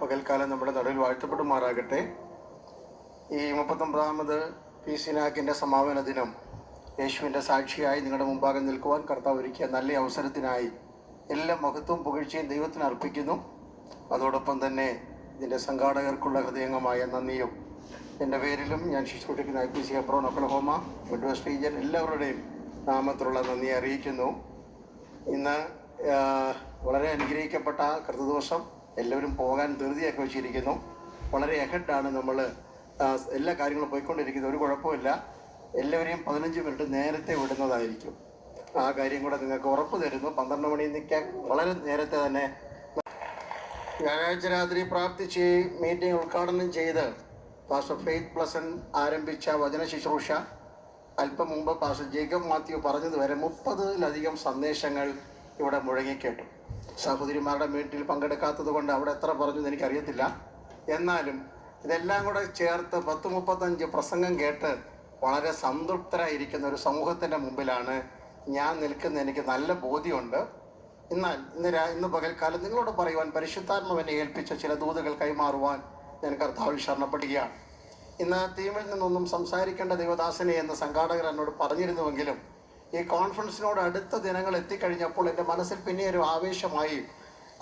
പകൽക്കാലം നമ്മുടെ നടുവിൽ വാഴ്ത്തപ്പെടുമാറാകട്ടെ. ഈ മുപ്പത്തൊമ്പതാമത് പി സിനാക്കിന്റെ സമാപന ദിനം യേശുവിന്റെ സാക്ഷിയായി നിങ്ങളുടെ മുമ്പാകെ നിൽക്കുവാൻ കർത്താവ് ഒരുക്കിയ നല്ല അവസരത്തിനായി എല്ലാ മഹത്വവും പുകഴ്ചയും ദൈവത്തിന് അർപ്പിക്കുന്നു. അതോടൊപ്പം തന്നെ ഇതിന്റെ സംഘാടകർക്കുള്ള ഹൃദയംഗമായ നന്ദിയും എന്റെ പേരിലും ഞാൻ ശിശുക്കുട്ടിക്കുന്ന I P C അബ്രോൺ Oklahoma mid region എല്ലാവരുടെയും നാമത്തിലുള്ള നന്ദി അറിയിക്കുന്നു. ഇന്ന് വളരെ അനുഗ്രഹിക്കപ്പെട്ട കൃതദിവസം എല്ലാവരും പോകാൻ ധൃതിയൊക്കെ വെച്ചിരിക്കുന്നു. വളരെ എഹഡാണ് നമ്മൾ എല്ലാ കാര്യങ്ങളും പോയിക്കൊണ്ടിരിക്കുന്നത്. ഒരു കുഴപ്പമില്ല എല്ലാവരെയും പതിനഞ്ച് മിനിറ്റ് നേരത്തെ വിടുന്നതായിരിക്കും. ആ കാര്യം കൂടെ നിങ്ങൾക്ക് ഉറപ്പ് തരുന്നു. പന്ത്രണ്ട് മണി നിൽക്കാൻ വളരെ നേരത്തെ തന്നെ വ്യാഴാഴ്ച രാത്രി പ്രാർത്ഥിച്ച് മീറ്റിംഗ് ഉദ്ഘാടനം ചെയ്ത് പാസ്റ്റർ ഫെയ്ത്ത് പ്ലസൻ ആരംഭിച്ച വചന ശുശ്രൂഷ. അല്പം മുമ്പ് പാസ്റ്റർ ജേക്കബ് മാത്യു പറഞ്ഞതുവരെ മുപ്പതിലധികം സന്ദേശങ്ങൾ ഇവിടെ മുഴങ്ങിക്കേട്ടു. സഹോദരിമാരുടെ മീറ്റിൽ പങ്കെടുക്കാത്തത് കൊണ്ട് അവിടെ എത്ര പറഞ്ഞു എന്ന് എനിക്കറിയത്തില്ല. എന്നാലും ഇതെല്ലാം കൂടെ ചേർത്ത് പത്ത് മുപ്പത്തഞ്ച് പ്രസംഗം കേട്ട് വളരെ സംതൃപ്തരായിരിക്കുന്ന ഒരു സമൂഹത്തിന്റെ മുമ്പിലാണ് ഞാൻ നിൽക്കുന്ന എനിക്ക് നല്ല ബോധ്യമുണ്ട്. എന്നാൽ ഇന്ന് ഇന്ന് പകൽക്കാലം നിങ്ങളോട് പറയുവാൻ പരിശുദ്ധാത്മാവിനെ ഏൽപ്പിച്ച ചില ദൂതുകൾ കൈമാറുവാൻ ഞാൻ കർത്താവിൽ ശരണപ്പെടുകയാണ്. ഇന്ന് തീമിൽ നിന്നൊന്നും സംസാരിക്കേണ്ട ദൈവദാസനെ എന്ന് സംഘാടകർ എന്നോട് പറഞ്ഞിരുന്നുവെങ്കിലും ഈ കോൺഫറൻസിനോട് അടുത്ത ദിനങ്ങൾ എത്തിക്കഴിഞ്ഞപ്പോൾ എന്റെ മനസ്സിൽ പിന്നെ ഒരു ആവേശമായി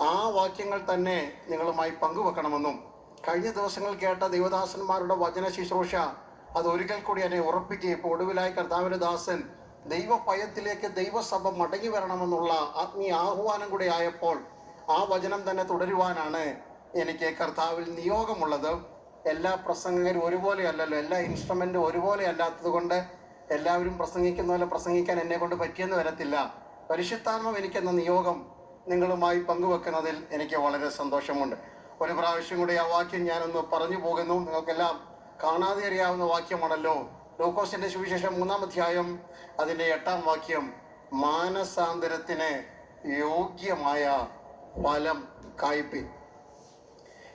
ആ വാക്യങ്ങൾ തന്നെ നിങ്ങളുമായി പങ്കുവെക്കണമെന്നും കഴിഞ്ഞ ദിവസങ്ങൾ കേട്ട ദൈവദാസന്മാരുടെ വചന ശുശ്രൂഷ അത് ഒരിക്കൽ കൂടി എന്നെ ഉറപ്പിക്കുകയും ഇപ്പോൾ ഒടുവിലായി കർത്താവിന്റെ ദാസൻ ദൈവഭയത്തിലേക്ക് ദൈവസഭ മടങ്ങി വരണമെന്നുള്ള ആത്മീയ ആഹ്വാനം കൂടി ആയപ്പോൾ ആ വചനം തന്നെ തുടരുവാനാണ് എനിക്ക് കർത്താവിൽ നിയോഗമുള്ളത്. എല്ലാ പ്രസംഗങ്ങളും ഒരുപോലെ അല്ലല്ലോ എല്ലാ ഇൻസ്ട്രുമെന്റും ഒരുപോലെ അല്ലാത്തത് കൊണ്ട് എല്ലാവരും പ്രസംഗിക്കുന്ന പോലെ പ്രസംഗിക്കാൻ എന്നെ കൊണ്ട് പറ്റിയെന്ന് വരത്തില്ല. പരിശുദ്ധാത്മം എനിക്കെന്ന നിയോഗം നിങ്ങളുമായി പങ്കുവെക്കുന്നതിൽ എനിക്ക് വളരെ സന്തോഷമുണ്ട്. ഒരു പ്രാവശ്യം കൂടി ആ വാക്യം ഞാനൊന്ന് പറഞ്ഞു പോകുന്നു. നിങ്ങൾക്കെല്ലാം കാണാതെ അറിയാവുന്ന വാക്യമാണല്ലോ. ലൂക്കോസിന്റെ സുവിശേഷം മൂന്നാം അധ്യായം അതിന്റെ എട്ടാം വാക്യം മാനസാന്തരത്തിന് യോഗ്യമായ ഫലം കായ്പിൻ.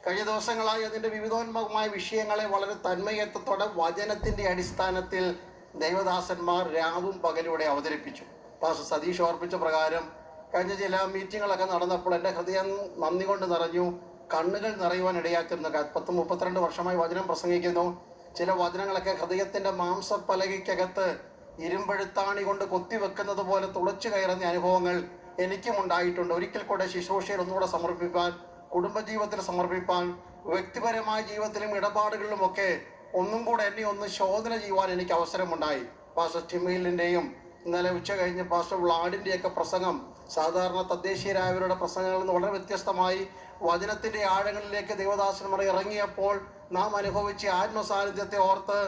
കഴിഞ്ഞ ദിവസങ്ങളായി അതിന്റെ വിവിധോന്മുഖമായ വിഷയങ്ങളെ വളരെ തന്മയത്വത്തോടെ വചനത്തിന്റെ അടിസ്ഥാനത്തിൽ ദൈവദാസന്മാർ രാവും പകലൂടെ അവതരിപ്പിച്ചു. പാസ് സതീഷ് ഓർപ്പിച്ച പ്രകാരം കഴിഞ്ഞ ചില മീറ്റിങ്ങുകളൊക്കെ നടന്നപ്പോൾ എന്റെ ഹൃദയം നന്ദി കൊണ്ട് നിറഞ്ഞു. കണ്ണുകൾ നിറയുവാൻ ഇടയാക്കുന്ന പത്ത് മുപ്പത്തിരണ്ട് വർഷമായി വചനം പ്രസംഗിക്കുന്നു. ചില വചനങ്ങളൊക്കെ ഹൃദയത്തിന്റെ മാംസപ്പലകയ്ക്കകത്ത് ഇരുമ്പെഴുത്താണി കൊണ്ട് കൊത്തിവെക്കുന്നത് പോലെ തുളച്ചു കയറുന്ന അനുഭവങ്ങൾ എനിക്കും ഉണ്ടായിട്ടുണ്ട്. ഒരിക്കൽ കൂടെ ശുശ്രൂഷയിൽ ഒന്നുകൂടെ സമർപ്പിക്കാൻ കുടുംബജീവിതത്തിൽ സമർപ്പിക്കാൻ വ്യക്തിപരമായ ജീവിതത്തിലും ഇടപാടുകളിലുമൊക്കെ ഒന്നും കൂടെ എന്നെ ഒന്ന് ശോധന ചെയ്യുവാൻ എനിക്ക് അവസരമുണ്ടായി. പാസ്റ്റർ ടിമിലിന്റെയും ഇന്നലെ ഉച്ച കഴിഞ്ഞ് പാസ്റ്റർ വ്ളാഡിന്റെയൊക്കെ പ്രസംഗം സാധാരണ തദ്ദേശീയരായവരുടെ പ്രസംഗങ്ങളിൽ നിന്ന് വളരെ വ്യത്യസ്തമായി വചനത്തിന്റെ ആഴങ്ങളിലേക്ക് ദേവദാസന്മാർ ഇറങ്ങിയപ്പോൾ നാം അനുഭവിച്ച ആത്മസാന്നിധ്യത്തെ ഓർത്ത്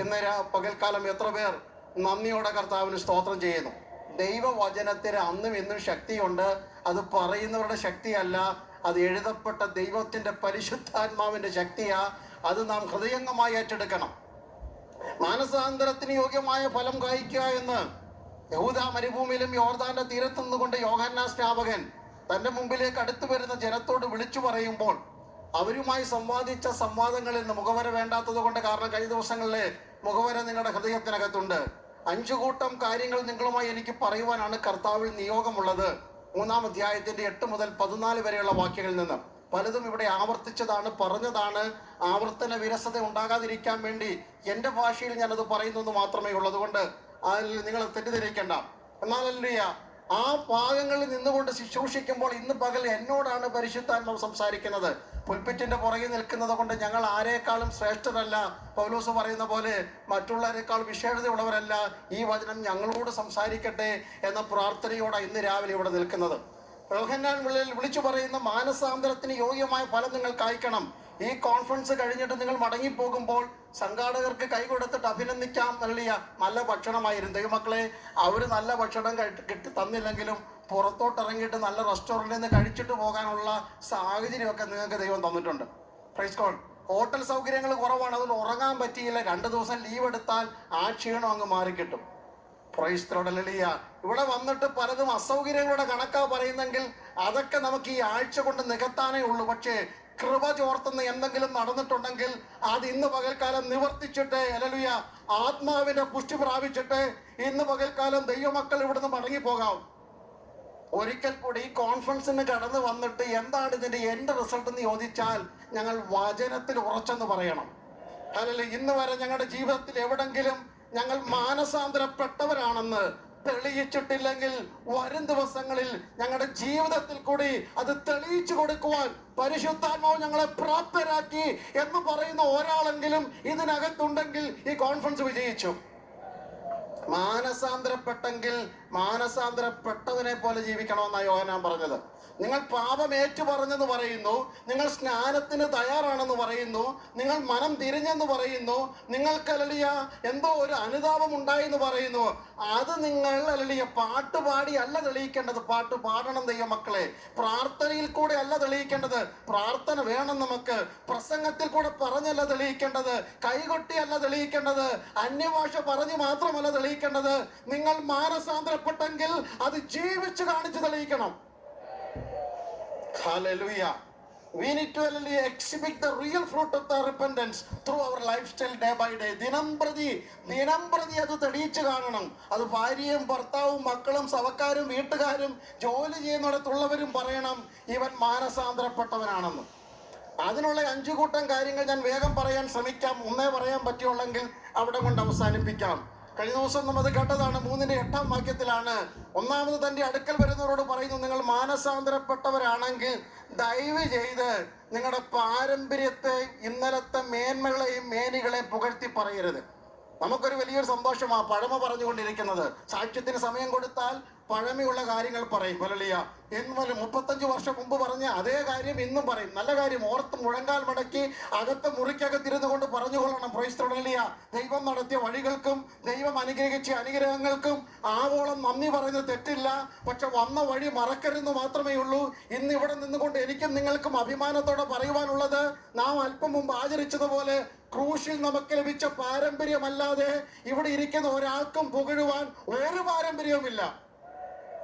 ഇന്ന് പകൽക്കാലം എത്ര പേർ നന്ദിയോടെ കർത്താവിന് സ്തോത്രം ചെയ്യുന്നു. ദൈവവചനത്തിന് അന്നും ഇന്നും ശക്തിയുണ്ട്. അത് പറയുന്നവരുടെ ശക്തിയല്ല അത് എഴുതപ്പെട്ട ദൈവത്തിന്റെ പരിശുദ്ധാത്മാവിന്റെ ശക്തിയാ. അത് നാം ഹൃദയംഗമായി ഏറ്റെടുക്കണം. മാനസാന്തരത്തിന് യോഗ്യമായ ഫലം കായ്ക്കുക എന്ന് യഹൂദ മരുഭൂമിയിലും യോർദാന്റെ തീരത്തു നിന്നുകൊണ്ട് യോഹന്ന സ്നാപകൻ തന്റെ മുമ്പിലേക്ക് അടുത്തു വരുന്ന ജനത്തോട് വിളിച്ചു പറയുമ്പോൾ അവരുമായി സംവാദിച്ച സംവാദങ്ങളിൽ നിന്ന് മുഖവര വേണ്ടാത്തത് കൊണ്ട് കാരണം കഴിഞ്ഞ ദിവസങ്ങളിലെ മുഖവര നിങ്ങളുടെ ഹൃദയത്തിനകത്തുണ്ട്. അഞ്ചു കൂട്ടം കാര്യങ്ങൾ നിങ്ങളുമായി എനിക്ക് പറയുവാനാണ് കർത്താവിൽ നിയോഗമുള്ളത്. മൂന്നാം അധ്യായത്തിന്റെ എട്ട് മുതൽ പതിനാല് വരെയുള്ള വാക്യങ്ങളിൽ നിന്ന്. പലതും ഇവിടെ ആവർത്തിച്ചതാണ് പറഞ്ഞതാണ്. ആവർത്തന വിരസത ഉണ്ടാകാതിരിക്കാൻ വേണ്ടി എന്റെ ഭാഷയിൽ ഞാനത് പറയുന്നത് മാത്രമേ ഉള്ളതുകൊണ്ട് അതിൽ നിങ്ങൾ തെറ്റിദ്ധരിക്കേണ്ട. എന്നാലല്ല ആ ഭാഗങ്ങളിൽ നിന്നുകൊണ്ട് ശുശ്രൂഷിക്കുമ്പോൾ ഇന്ന് പകൽ എന്നോടാണ് പരിശുദ്ധാത്മാവ് സംസാരിക്കുന്നത്. പുൽപ്പിറ്റിന്റെ പുറകിൽ നിൽക്കുന്നത് കൊണ്ട് ഞങ്ങൾ ആരെക്കാളും ശ്രേഷ്ഠരല്ല. പൗലോസ് പറയുന്ന പോലെ മറ്റുള്ളവരെക്കാൾ വിശേഷതയുള്ളവരല്ല. ഈ വചനം ഞങ്ങളോട് സംസാരിക്കട്ടെ എന്ന പ്രാർത്ഥനയോടെ ഇന്ന് രാവിലെ ഇവിടെ നിൽക്കുന്നത്. യോഹന്നാൻ വിളിച്ചു പറയുന്ന മാനസാന്തരത്തിന് യോഗ്യമായ ഫലം നിങ്ങൾ കായ്ക്കണം. ഈ കോൺഫറൻസ് കഴിഞ്ഞിട്ട് നിങ്ങൾ മടങ്ങിപ്പോകുമ്പോൾ സംഘാടകർക്ക് കൈ കൊടുത്തിട്ട് അഭിനന്ദിക്കാം നൽകിയ നല്ല ഭക്ഷണമായിരുന്നു. ദൈവമക്കളെ അവർ നല്ല ഭക്ഷണം കിട്ടി തന്നില്ലെങ്കിലും പുറത്തോട്ട് ഇറങ്ങിയിട്ട് നല്ല റെസ്റ്റോറന്റിൽ നിന്ന് കഴിച്ചിട്ട് പോകാനുള്ള സാഹചര്യമൊക്കെ നിങ്ങൾക്ക് ദൈവം തന്നിട്ടുണ്ട്. പ്രൈസ് കോൾ ഹോട്ടൽ സൗകര്യങ്ങൾ കുറവാണ്. അതിൽ ഉറങ്ങാൻ പറ്റിയില്ല. രണ്ട് ദിവസം ലീവ് എടുത്താൽ ആ ക്ഷീണം അങ്ങ് മാറിക്കിട്ടും. പ്രൈസ്തലോടലിയ ഇവിടെ വന്നിട്ട് പലതും അസൗകര്യങ്ങളുടെ കണക്കാ പറയുന്നെങ്കിൽ അതൊക്കെ നമുക്ക് ഈ ആഴ്ച കൊണ്ട് നികത്താനേ ഉള്ളൂ. പക്ഷേ കൃപ ചോർത്തുന്ന എന്തെങ്കിലും നടന്നിട്ടുണ്ടെങ്കിൽ അത് ഇന്ന് പകൽക്കാലം നിവർത്തിച്ചിട്ട് അലലുയ ആത്മാവിന്റെ പുഷ്ടി പ്രാപിച്ചിട്ട് ഇന്ന് പകൽക്കാലം ദൈവമക്കൾ ഇവിടുന്ന് മടങ്ങി പോകാം ഒരിക്കൽ കൂടി കോൺഫറൻസിന് കടന്നു വന്നിട്ട് എന്താണ് ഇതിന്റെ എന്റെ റിസൾട്ട് എന്ന് ചോദിച്ചാൽ ഞങ്ങൾ വചനത്തിൽ ഉറച്ചെന്ന് പറയണം. അല്ലെങ്കിൽ ഇന്ന് വരെ ഞങ്ങളുടെ ജീവിതത്തിൽ എവിടെങ്കിലും ഞങ്ങൾ മാനസാന്തരപ്പെട്ടവരാണെന്ന് തെളിയിച്ചിട്ടില്ലെങ്കിൽ വരും ദിവസങ്ങളിൽ ഞങ്ങളുടെ ജീവിതത്തിൽ കൂടി അത് തെളിയിച്ചു കൊടുക്കുവാൻ പരിശുദ്ധാത്മാവ് ഞങ്ങളെ പ്രാപ്തരാക്കി എന്ന് പറയുന്ന ഒരാളെങ്കിലും ഇതിനകത്തുണ്ടെങ്കിൽ ഈ കോൺഫറൻസ് വിജയിച്ചു. മാനസാന്തരപ്പെട്ടെങ്കിൽ മാനസാന്തരപ്പെട്ടവനെ പോലെ ജീവിക്കണമെന്നാണ് യോഹനാൻ പറഞ്ഞത്. നിങ്ങൾ പാപം ഏറ്റു പറഞ്ഞെന്ന് പറയുന്നു നിങ്ങൾ സ്നാനത്തിന് തയ്യാറാണെന്ന് പറയുന്നു നിങ്ങൾ മനം തിരിഞ്ഞെന്ന് പറയുന്നു നിങ്ങൾക്ക് അലലിയ എന്തോ ഒരു അനുതാപം ഉണ്ടായി എന്ന് പറയുന്നു. അത് നിങ്ങൾ അലലിയ പാട്ട് പാടി അല്ല തെളിയിക്കേണ്ടത്. പാട്ട് പാടണം ദൈവമക്കളെ. പ്രാർത്ഥനയിൽ കൂടെ അല്ല തെളിയിക്കേണ്ടത്. പ്രാർത്ഥന വേണം നമുക്ക്. പ്രസംഗത്തിൽ കൂടെ പറഞ്ഞല്ല തെളിയിക്കേണ്ടത്. കൈകൊട്ടിയല്ല തെളിയിക്കേണ്ടത്. അന്യഭാഷ പറഞ്ഞു മാത്രമല്ല തെളിയിക്കേണ്ടത്. നിങ്ങൾ മാനസാന്തരപ്പെട്ടെങ്കിൽ അത് ജീവിച്ചു കാണിച്ചു തെളിയിക്കണം. Hallelujah. We need to exhibit the real fruit of the repentance through our lifestyle day by day. ദിനം പ്രതി അത് തെളിയിച്ചു കാണണം അത് ഭാര്യയും ഭർത്താവും മക്കളും സവക്കാരും വീട്ടുകാരും ജോലി ചെയ്യുന്നിടത്തുള്ളവരും പറയണം ഇവൻ മാനസാന്തരപ്പെട്ടവനാണെന്ന് അതിനുള്ള അഞ്ചു കൂട്ടം കാര്യങ്ങൾ ഞാൻ വേഗം പറയാൻ ശ്രമിക്കാം ഒന്നേ പറയാൻ പറ്റുള്ളെങ്കിൽ അവിടെ കൊണ്ട് അവസാനിപ്പിക്കാം കഴിഞ്ഞ ദിവസം നമ്മൾ അത് കേട്ടതാണ്. മൂന്നിന്റെ എട്ടാം വാക്യത്തിലാണ്. ഒന്നാമത് തന്റെ അടുക്കൽ വരുന്നവരോട് പറയുന്നു നിങ്ങൾ മാനസാന്തരപ്പെട്ടവരാണെങ്കിൽ ദയവ് ചെയ്ത് നിങ്ങളുടെ പാരമ്പര്യത്തെ ഇന്നലത്തെ മേന്മകളെയും മേനികളെയും പുകഴ്ത്തി പറയരുത്. നമുക്കൊരു വലിയൊരു സന്തോഷമാണ് പഴമ പറഞ്ഞുകൊണ്ടിരിക്കുന്നത്. സാക്ഷ്യത്തിന് സമയം കൊടുത്താൽ പഴമയുള്ള കാര്യങ്ങൾ പറയും. പലളിയ എന്ന് മുപ്പത്തഞ്ച് വർഷം മുമ്പ് പറഞ്ഞ അതേ കാര്യം ഇന്നും പറയും. നല്ല കാര്യം ഓർത്ത് മുഴങ്കാൽ മടക്കി അകത്ത് മുറിക്കകത്തിരുന്നു കൊണ്ട് പറഞ്ഞുകൊള്ളണം. പ്രൈസ്തോടലിയ ദൈവം നടത്തിയ വഴികൾക്കും ദൈവം അനുഗ്രഹിച്ച അനുഗ്രഹങ്ങൾക്കും ആവോളം നന്ദി പറയുന്നത് തെറ്റില്ല. പക്ഷെ വന്ന വഴി മറക്കരുന്ന് മാത്രമേ ഉള്ളൂ. ഇന്ന് ഇവിടെ നിന്നുകൊണ്ട് എനിക്കും നിങ്ങൾക്കും അഭിമാനത്തോടെ പറയുവാനുള്ളത് നാം അല്പം മുമ്പ് ആചരിച്ചതുപോലെ ക്രൂശിൽ നമുക്ക് ലഭിച്ച പാരമ്പര്യമല്ലാതെ ഇവിടെ ഇരിക്കുന്ന ഒരാൾക്കും പുകഴുവാൻ ഒരു പാരമ്പര്യവുമില്ല Praise the Lord, hallelujah.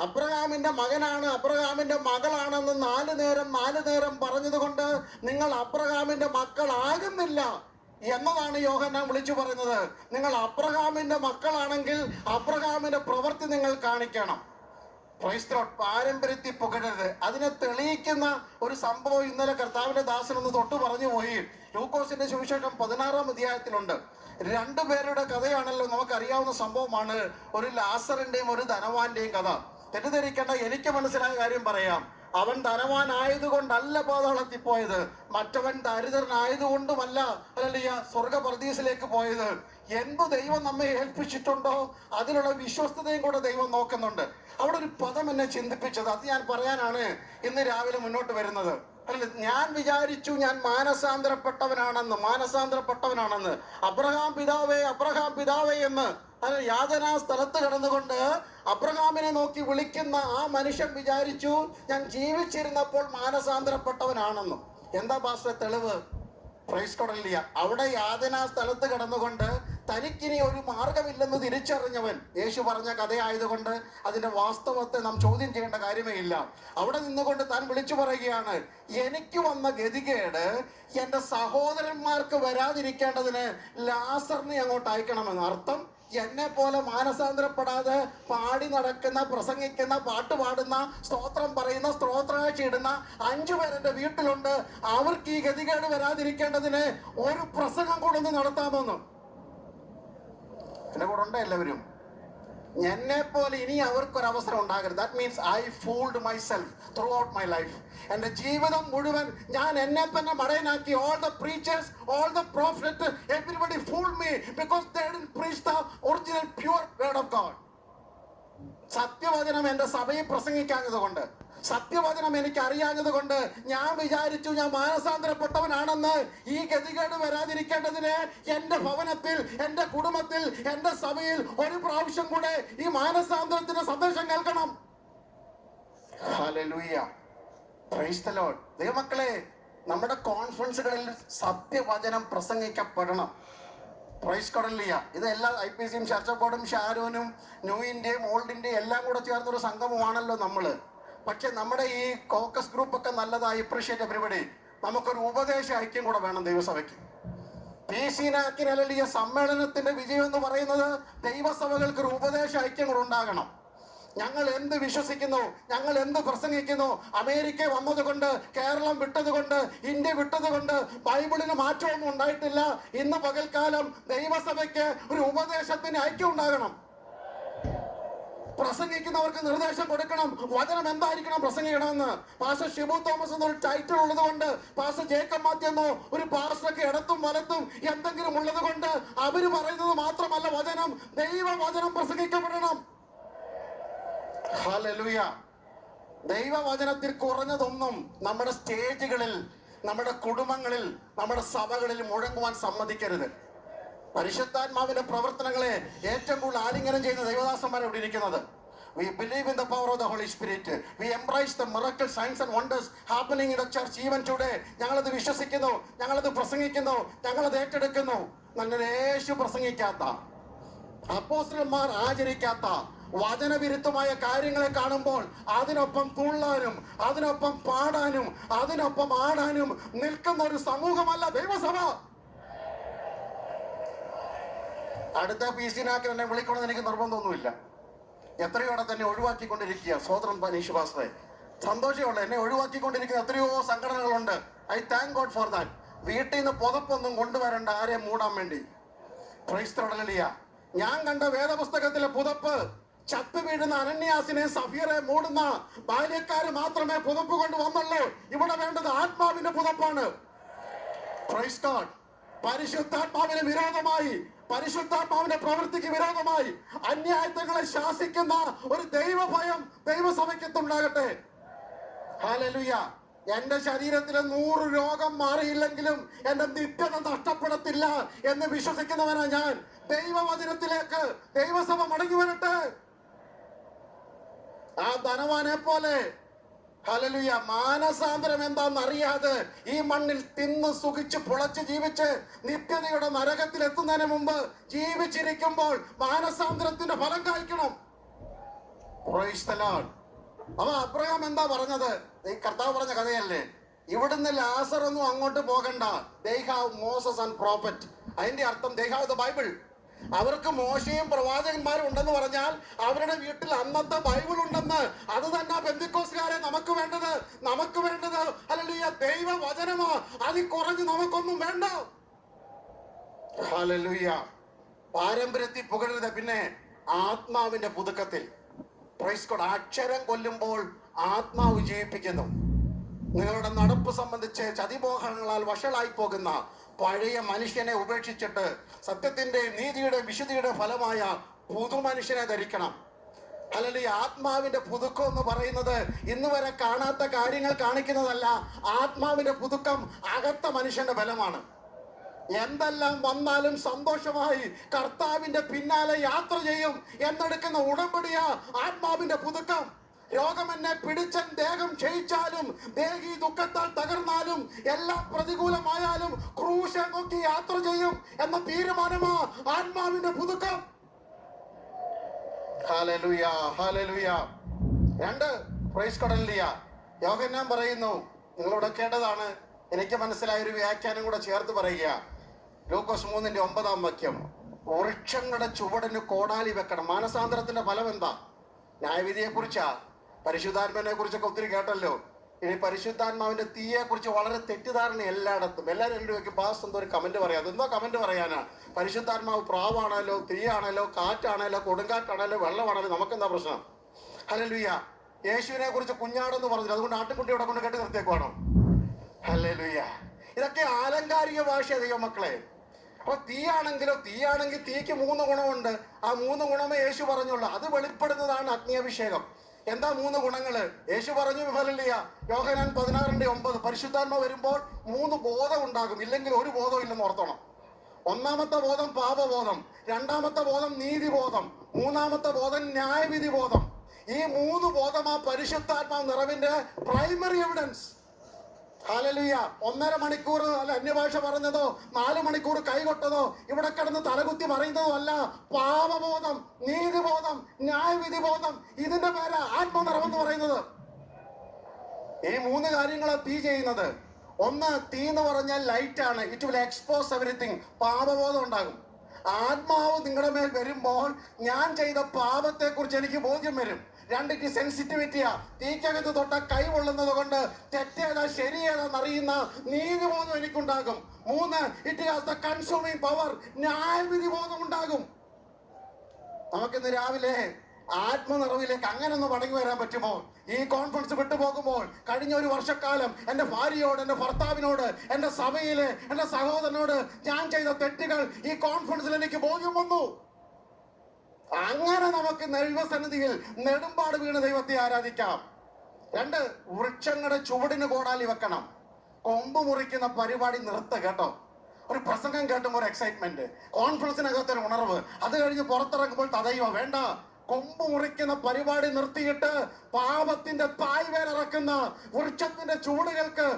അബ്രഹാമിന്റെ മകനാണ് അബ്രഹാമിന്റെ മകളാണെന്ന് നാല് നേരം നാല് നേരം പറഞ്ഞതുകൊണ്ട് നിങ്ങൾ അബ്രഹാമിന്റെ മക്കളാകുന്നില്ല എന്നതാണ് യോഹന്നാൻ വിളിച്ചു പറയുന്നത്. നിങ്ങൾ അബ്രഹാമിന്റെ മക്കളാണെങ്കിൽ അബ്രഹാമിന്റെ പ്രവൃത്തി നിങ്ങൾ കാണിക്കണം. ക്രൈസ്തലോട്ട് പാരമ്പര്യത്തിൽ പുകഴരുത്. അതിനെ തെളിയിക്കുന്ന ഒരു സംഭവം ഇന്നലെ കർത്താവിന്റെ ദാസൻ തൊട്ട് പറഞ്ഞു പോയി. ലൂക്കോസിന്റെ സുവിശേഷം പതിനാറാം അധ്യായത്തിലുണ്ട്. രണ്ടുപേരുടെ കഥയാണല്ലോ നമുക്കറിയാവുന്ന സംഭവമാണ്. ഒരു ലാസറിന്റെയും ഒരു ധനവാന്റെയും കഥ. തെറ്റിദ്ധരിക്കേണ്ട എനിക്ക് മനസ്സിലായ കാര്യം പറയാം. അവൻ ധനവാനായതുകൊണ്ടല്ല പാതാളത്തിൽ പോയത് മറ്റവൻ ദരിദ്രനായതുകൊണ്ടുമല്ല അല്ലല്ല സ്വർഗപ്രദീസിലേക്ക് പോയത്. എന്തു ദൈവം നമ്മെ ഏൽപ്പിച്ചിട്ടുണ്ടോ? അതിലുള്ള വിശ്വസ്തതയും കൂടെ ദൈവം നോക്കുന്നുണ്ട്. അവിടെ ഒരു പദം എന്നെ ചിന്തിപ്പിച്ചത്. അത് ഞാൻ പറയാനാണ് ഇന്ന് രാവിലെ മുന്നോട്ട് വരുന്നത്. അല്ല ഞാൻ വിചാരിച്ചു ഞാൻ മാനസാന്തരപ്പെട്ടവനാണെന്ന് മാനസാന്തരപ്പെട്ടവനാണെന്ന്. അബ്രഹാം പിതാവേ അബ്രഹാം പിതാവേ എന്ന്. അല്ല യാതനാ സ്ഥലത്ത് കിടന്നുകൊണ്ട് അബ്രഹാമിനെ നോക്കി വിളിക്കുന്ന ആ മനുഷ്യൻ വിചാരിച്ചു ഞാൻ ജീവിച്ചിരുന്നപ്പോൾ മാനസാന്തരപ്പെട്ടവനാണെന്നും. എന്താ ഭാഷ തെളിവ്? പ്രൈസ് കൊടലിയ അവിടെ യാതനാ സ്ഥലത്ത് കിടന്നുകൊണ്ട് തനിക്കിനി ഒരു മാർഗമില്ലെന്ന് തിരിച്ചറിഞ്ഞവൻ യേശു പറഞ്ഞ കഥയായതുകൊണ്ട് അതിന്റെ വാസ്തവത്തെ നാം ചോദ്യം ചെയ്യേണ്ട കാര്യമേ ഇല്ല. അവിടെ നിന്നുകൊണ്ട് താൻ വിളിച്ചു പറയുകയാണ് എനിക്ക് വന്ന ഗതികേട് എന്റെ സഹോദരന്മാർക്ക് വരാതിരിക്കേണ്ടതിന് ലാസറിനെ അങ്ങോട്ട് അയക്കണമെന്ന്. അർത്ഥം എന്നെ പോലെ മാനസാന്തരപ്പെടാതെ പാടി നടക്കുന്ന പ്രസംഗിക്കുന്ന പാട്ട് പാടുന്ന സ്തോത്രം പറയുന്ന സ്തോത്രാഴ്ച ഇടുന്ന അഞ്ചു പേരെ വീട്ടിലുണ്ട്. അവർക്ക് ഈ ഗതികേട് വരാതിരിക്കേണ്ടതിന് ഒരു പ്രസംഗം കൊണ്ടൊന്ന് നടത്താമെന്ന് എന്റെ കൂടെ ഉണ്ട് എല്ലാവരും. എന്നെ പോലെ ഇനി അവർക്കൊരു അവസരം ഉണ്ടാകരുത്. That means I fooled myself throughout my life എന്റെ ജീവിതം മുഴുവൻ ഞാൻ എന്നെ തന്നെ മടയനാക്കി. All the preachers all the prophet everybody fool me because they preach the original pure word of God സത്യവചനം എന്റെ സഭയിൽ പ്രസംഗിക്കാഞ്ഞത് കൊണ്ട് സത്യവചനം എനിക്ക് അറിയാഞ്ഞത് കൊണ്ട് ഞാൻ വിചാരിച്ചു ഞാൻ മാനസാന്തരപ്പെട്ടവനാണെന്ന് ഈ ഗതികേട് വരാതിരിക്കേണ്ടതിന് എന്റെ ഭവനത്തിൽ എന്റെ കുടുംബത്തിൽ എന്റെ സഭയിൽ ഒരു പ്രാവശ്യം കൂടെ ഈ മാനസാന്തരത്തിന്റെ സന്ദേശം കേൾക്കണം. ദൈവമക്കളെ നമ്മുടെ കോൺഫറൻസുകളിൽ സത്യവചനം പ്രസംഗിക്കപ്പെടണം. പ്രൈസ് കടലിയ ഇത് എല്ലാ ഐ പി സിയും ന്യൂ ഷാരോനും ഓൾഡ് ഓൾഡിന്റെയും എല്ലാം കൂടെ ചേർന്നൊരു സംഗമമാണല്ലോ നമ്മൾ. പക്ഷെ നമ്മുടെ ഈ കോക്കസ് ഗ്രൂപ്പ് ഒക്കെ നല്ലതായി അപ്രീഷിയേറ്റ് എവരിബഡി നമുക്കൊരു ഉപദേശ ഐക്യം കൂടെ വേണം ദൈവസഭയ്ക്ക്. പി സി സമ്മേളനത്തിന്റെ വിജയം എന്ന് പറയുന്നത് ദൈവസഭകൾക്ക് ഒരു ഉപദേശ ഐക്യം കൂടെ ഉണ്ടാകണം. ഞങ്ങൾ എന്ത് വിശ്വസിക്കുന്നു ഞങ്ങൾ എന്ത് പ്രസംഗിക്കുന്നു അമേരിക്ക വന്നതുകൊണ്ട് കേരളം വിട്ടതുകൊണ്ട് ഇന്ത്യ വിട്ടതുകൊണ്ട് ബൈബിളിന് മാറ്റമൊന്നും ഉണ്ടായിട്ടില്ല. ഇന്ന് പകൽക്കാലം ദൈവസഭയ്ക്ക് ഒരു ഉപദേശത്തിന് ഐക്യം ഉണ്ടാകണം. പ്രസംഗിക്കുന്നവർക്ക് നിർദ്ദേശം കൊടുക്കണം. വചനം എന്തായിരിക്കണം പ്രസംഗിക്കണമെന്ന്? പാസ്റ്റർ ഷിബു തോമസ് എന്നൊരു ടൈറ്റിൽ ഉള്ളത് കൊണ്ട് പാസ്റ്റർ ജേക്കബ് മാത്യു എന്നോ ഒരു പാസ്റ്റർക്ക് ഇടത്തും വലത്തും എന്തെങ്കിലും ഉള്ളത് കൊണ്ട് അവർ പറയുന്നത് മാത്രമല്ല വചനം. ദൈവവചനം പ്രസംഗിക്കപ്പെടണം. ഹല്ലേലൂയ. ദൈവവചനത്തിൽ കുറഞ്ഞതൊന്നും നമ്മുടെ സ്റ്റേജുകളിൽ നമ്മുടെ കുടുംബങ്ങളിൽ നമ്മുടെ സഭകളിൽ മുഴങ്ങുവാൻ സമ്മതിക്കരുത്. പരിശുദ്ധാത്മാവിന്റെ പ്രവർത്തനങ്ങളെ ഏറ്റവും കൂടുതൽ ആലിംഗനം ചെയ്യുന്ന ദൈവദാസന്മാരെ ഇവിടെ ഇരിക്കുന്നത്. We believe in the power of the Holy Spirit we embrace the miracle signs and wonders happening in the church even today ഞങ്ങളത് വിശ്വസിക്കുന്നു ഞങ്ങളത് പ്രസംഗിക്കുന്നു ഞങ്ങളത് ഏറ്റെടുക്കുന്നു. നല്ല യേശു പ്രസംഗിക്കാത്ത അപ്പോസ്റ്റർമാർ ആചരിക്കാത്ത വചനവിരുദ്ധമായ കാര്യങ്ങളെ കാണുമ്പോൾ അതിനൊപ്പം തുള്ളാനും അതിനൊപ്പം പാടാനും അതിനൊപ്പം ആടാനും നിൽക്കുന്ന ഒരു സമൂഹമല്ല ദൈവസഭ. അടുത്ത പി സി നാക്കൻ എന്നെ വിളിക്കണമെന്ന് എനിക്ക് നിർബന്ധമൊന്നുമില്ല. എത്രയോ അവിടെ തന്നെ ഒഴിവാക്കിക്കൊണ്ടിരിക്കുക സ്വതന്ത്രം പനീഷ് ഭാസ്കറെ സന്തോഷമുള്ള എന്നെ ഒഴിവാക്കിക്കൊണ്ടിരിക്കുന്ന എത്രയോ സംഘടനകളുണ്ട്. I thank God for that വീട്ടിൽ നിന്ന് പുതപ്പൊന്നും കൊണ്ടുവരണ്ട ആരെയും മൂടാൻ വേണ്ടി. ക്രൈസ്തവടലിയ ഞാൻ കണ്ട വേദപുസ്തകത്തിലെ പുതപ്പ് ചത്തു വീഴുന്ന അനന്യാസിനെ സഫീറെ മൂടുന്ന ബാല്യക്കാര് മാത്രമേ പുതപ്പ് കൊണ്ട് വന്നുള്ളൂ. ഇവിടെ വേണ്ടത് ആത്മാവിന്റെ പുതപ്പാണ്. പരിശുദ്ധാത്മാവിന് വിരോധമായി പരിശുദ്ധാത്മാവിന്റെ പ്രവൃത്തിക്ക് വിരോധമായി അന്യായത്വങ്ങളെ ശാസിക്കുന്ന ഒരു ദൈവഭയം ദൈവസഭയ്ക്കത്തുണ്ടാകട്ടെ. ഹാലലുയ എന്റെ ശരീരത്തിലെ നൂറ് രോഗം മാറിയില്ലെങ്കിലും എന്റെ നിത്യത നഷ്ടപ്പെടത്തില്ല എന്ന് വിശ്വസിക്കുന്നവനാ ഞാൻ. ദൈവവചനത്തിലേക്ക് ദൈവസഭ മടങ്ങി വരട്ടെ. ആ ധനവാനെ പോലെ ഹലലുയ മാനസാന്തരം എന്താണെന്ന് അറിയാതെ ഈ മണ്ണിൽ തിന്ന് സുഖിച്ച് പുളച്ച് ജീവിച്ച് നിത്യതയുടെ നരകത്തിൽ എത്തുന്നതിന് മുമ്പ് ജീവിച്ചിരിക്കുമ്പോൾ മാനസാന്തരത്തിന്റെ ഫലം കായ്ക്കണം. അപ്പൊ അബ്രഹാം എന്താ പറഞ്ഞത്? ഈ കർത്താവ് പറഞ്ഞ കഥയല്ലേ? ഇവിടുന്ന് ലാസർ ഒന്നും അങ്ങോട്ട് പോകണ്ട. They have Moses and prophet. അതിന്റെ അർത്ഥം ദേ ഹാവ് ദ ബൈബിൾ. അവർക്ക് മോശയും പ്രവാചകന്മാരും ഉണ്ടെന്ന് പറഞ്ഞാൽ അവരുടെ വീട്ടിൽ അന്നത്തെ ബൈബിൾ ഉണ്ടെന്ന് അത് തന്നെ ബന്ധുക്കോസുകാരെ നമുക്ക് വേണ്ടത് നമുക്ക് വേണ്ടത്. അല്ലെങ്കിൽ ദൈവ വചനമോ അതിൽ കുറഞ്ഞ് നമുക്കൊന്നും വേണ്ട. ഹല്ലേലൂയ. പാരമ്പര്യത്തിൽ പുകഴരുത്. പിന്നെ ആത്മാവിന്റെ പുതുക്കത്തിൽ. അക്ഷരം കൊല്ലുമ്പോൾ ആത്മാവ് ജയിപ്പിക്കുന്നു നിങ്ങളുടെ നടപ്പ് സംബന്ധിച്ച് ചതിമോഹങ്ങളാൽ വഷളായി പോകുന്ന പഴയ മനുഷ്യനെ ഉപേക്ഷിച്ചിട്ട് സത്യത്തിന്റെ നീതിയുടെ വിശുദ്ധിയുടെ ഫലമായ പുതുമനുഷ്യനെ ധരിക്കണം. അല്ലെങ്കിൽ ആത്മാവിന്റെ പുതുക്കം എന്ന് പറയുന്നത് ഇന്ന് വരെ കാണാത്ത കാര്യങ്ങൾ കാണിക്കുന്നതല്ല ആത്മാവിന്റെ പുതുക്കം അകത്ത മനുഷ്യന്റെ ബലമാണ് എന്തെല്ലാം വന്നാലും സന്തോഷമായി കർത്താവിന്റെ പിന്നാലെ യാത്ര ചെയ്യും എന്നെടുക്കുന്ന ഉടമ്പടിയാ ആത്മാവിന്റെ പുതുക്കം. രോഗം എന്നെ പിടിച്ചൻ ദേഹം ക്ഷയിച്ചാലും ദേഹി ദുഃഖത്താൽ തകർന്നാലും എല്ലാം പ്രതികൂലമായാലും ക്രൂശ നോക്കി യാത്ര ചെയ്യും എന്ന തീരുമാനമാ ആത്മാവിന്റെ പുതുക്കം. രണ്ട് പ്രൈസ് കടലിയ യോഹന്നാൻ പറയുന്നു നിങ്ങൾ ഉടക്കേണ്ടതാണ് എനിക്ക് മനസ്സിലായ ഒരു വ്യാഖ്യാനം കൂടെ ചേർത്ത് പറയുക. ലൂക്കോസ് മൂന്നിന്റെ ഒമ്പതാം വാക്യം. വൃക്ഷങ്ങളുടെ ചുവടിന് കോടാലി വെക്കണം. മാനസാന്തരത്തിന്റെ ഫലം എന്താ ന്യായവിധിയെ കുറിച്ചാ പരിശുദ്ധാത്മാവിനെ കുറിച്ചൊക്കെ ഒത്തിരി കേട്ടല്ലോ. ഇനി പരിശുദ്ധാത്മാവിന്റെ തീയെ കുറിച്ച് വളരെ തെറ്റിദ്ധാരണ എല്ലായിടത്തും. എല്ലാവരും എന്റെ വെക്കും പാസ് എന്തോ ഒരു കമന്റ് പറയാം? അതെന്തോ കമന്റ് പറയാനാ. പരിശുദ്ധാത്മാവ് പ്രാവാണല്ലോ തീയാണല്ലോ കാറ്റാണല്ലോ കൊടുങ്കാറ്റാണല്ലോ വെള്ളമാണല്ലോ നമുക്കെന്താ പ്രശ്നം? ഹലലുയ്യ യേശുവിനെ കുറിച്ച് കുഞ്ഞാടെന്ന് പറഞ്ഞില്ല? അതുകൊണ്ട് ആട്ടുകുട്ടി ഇവിടെ കൊണ്ട് കെട്ടി നിർത്തിയേക്കുവാണോ? ഹലലുയ്യ ഇതൊക്കെ ആലങ്കാരിക ഭാഷ ദൈവമക്കളെ. അപ്പൊ തീയാണെങ്കിലോ തീയാണെങ്കിൽ തീക്ക് മൂന്ന് ഗുണമുണ്ട്. ആ മൂന്ന് ഗുണമേ യേശു പറഞ്ഞുള്ളൂ. അത് വെളിപ്പെടുന്നതാണ് അഗ്നിയഭിഷേകം. എന്താ മൂന്ന് ഗുണങ്ങൾ? യേശു പറഞ്ഞു വിഫലിയ യോഹനാൻ പതിനാറിന്റെ ഒമ്പത് പരിശുദ്ധാത്മ വരുമ്പോൾ മൂന്ന് ബോധം ഉണ്ടാകും. ഇല്ലെങ്കിൽ ഒരു ബോധം ഇല്ലെന്ന് ഓർത്തണം. ഒന്നാമത്തെ ബോധം പാപബോധം രണ്ടാമത്തെ ബോധം നീതിബോധം മൂന്നാമത്തെ ബോധം ന്യായവിധി ബോധം ഈ മൂന്ന് ബോധം ആ പരിശുദ്ധാത്മാ നിറവിന്റെ പ്രൈമറി എവിഡൻസ് ഹാലലുയ ഒന്നര മണിക്കൂർ അല്ല അന്യഭാഷ പറഞ്ഞതോ? നാല് മണിക്കൂർ കൈകൊട്ടതോ ഇവിടെ കിടന്ന് തലകുത്തി പറയുന്നതോ അല്ല. പാപബോധം നീതിബോധം ന്യായവിധി ബോധം ഇതിന്റെ പേര് ആത്മനിറവെന്ന് പറയുന്നത്. ഈ മൂന്ന് കാര്യങ്ങളാണ് തീ ചെയ്യുന്നത്. ഒന്ന് തീ എന്ന് പറഞ്ഞാൽ ലൈറ്റ് ആണ് ഇറ്റ് വിൽ എക്സ്പോസ് എവറിത്തിങ് പാപബോധം ഉണ്ടാകും. ആത്മാവ് നിങ്ങളുടെ മേൽ വരുമ്പോൾ ഞാൻ ചെയ്ത പാപത്തെക്കുറിച്ച് എനിക്ക് ബോധ്യം വരും. രണ്ട് ഇറ്റ് സെൻസിറ്റിവിറ്റിയാ തീക്കകത്ത് തൊട്ട കൈ കൊള്ളുന്നത് കൊണ്ട് തെറ്റേതാ ശരിയേതാന്ന് അറിയുന്ന നീതിബോധം എനിക്കുണ്ടാകും. മൂന്ന് it has the consuming power ന്യായവിധി ബോധം ഉണ്ടാകും. നമുക്കിന്ന് രാവിലെ ആത്മനിറവിലേക്ക് അങ്ങനെ ഒന്ന് മടങ്ങി വരാൻ പറ്റുമോ? ഈ കോൺഫറൻസ് വിട്ടുപോകുമ്പോൾ കഴിഞ്ഞ ഒരു വർഷക്കാലം എന്റെ ഭാര്യയോട് എന്റെ ഭർത്താവിനോട് എന്റെ സഭയിലെ എന്റെ സഹോദരനോട് ഞാൻ ചെയ്ത തെറ്റുകൾ ഈ കോൺഫറൻസിൽ എനിക്ക് ബോധ്യം വന്നു. അങ്ങനെ നമുക്ക് ദൈവസന്നിധിയിൽ നെടുമ്പാട് വീണ് ദൈവത്തെ ആരാധിക്കാം. രണ്ട് വൃക്ഷങ്ങളുടെ ചുവടിന് കോടാലി വെക്കണം. കൊമ്പ് മുറിക്കുന്ന പരിപാടി നിർത്ത കേട്ടോ. ഒരു പ്രസംഗം കേട്ടുമ്പോൾ ഒരു എക്സൈറ്റ്മെന്റ് കോൺഫിഡൻസിനകത്ത് ഒരു ഉണർവ്. അത് കഴിഞ്ഞ് പുറത്തിറങ്ങുമ്പോൾ തതയോ വേണ്ട. കൊമ്പ് മുറിക്കുന്ന പരിപാടി നിർത്തിയിട്ട് പാപത്തിന്റെ തായ്വേലിറക്കുന്ന വൃക്ഷത്തിന്റെ ചൂടുകൾക്ക്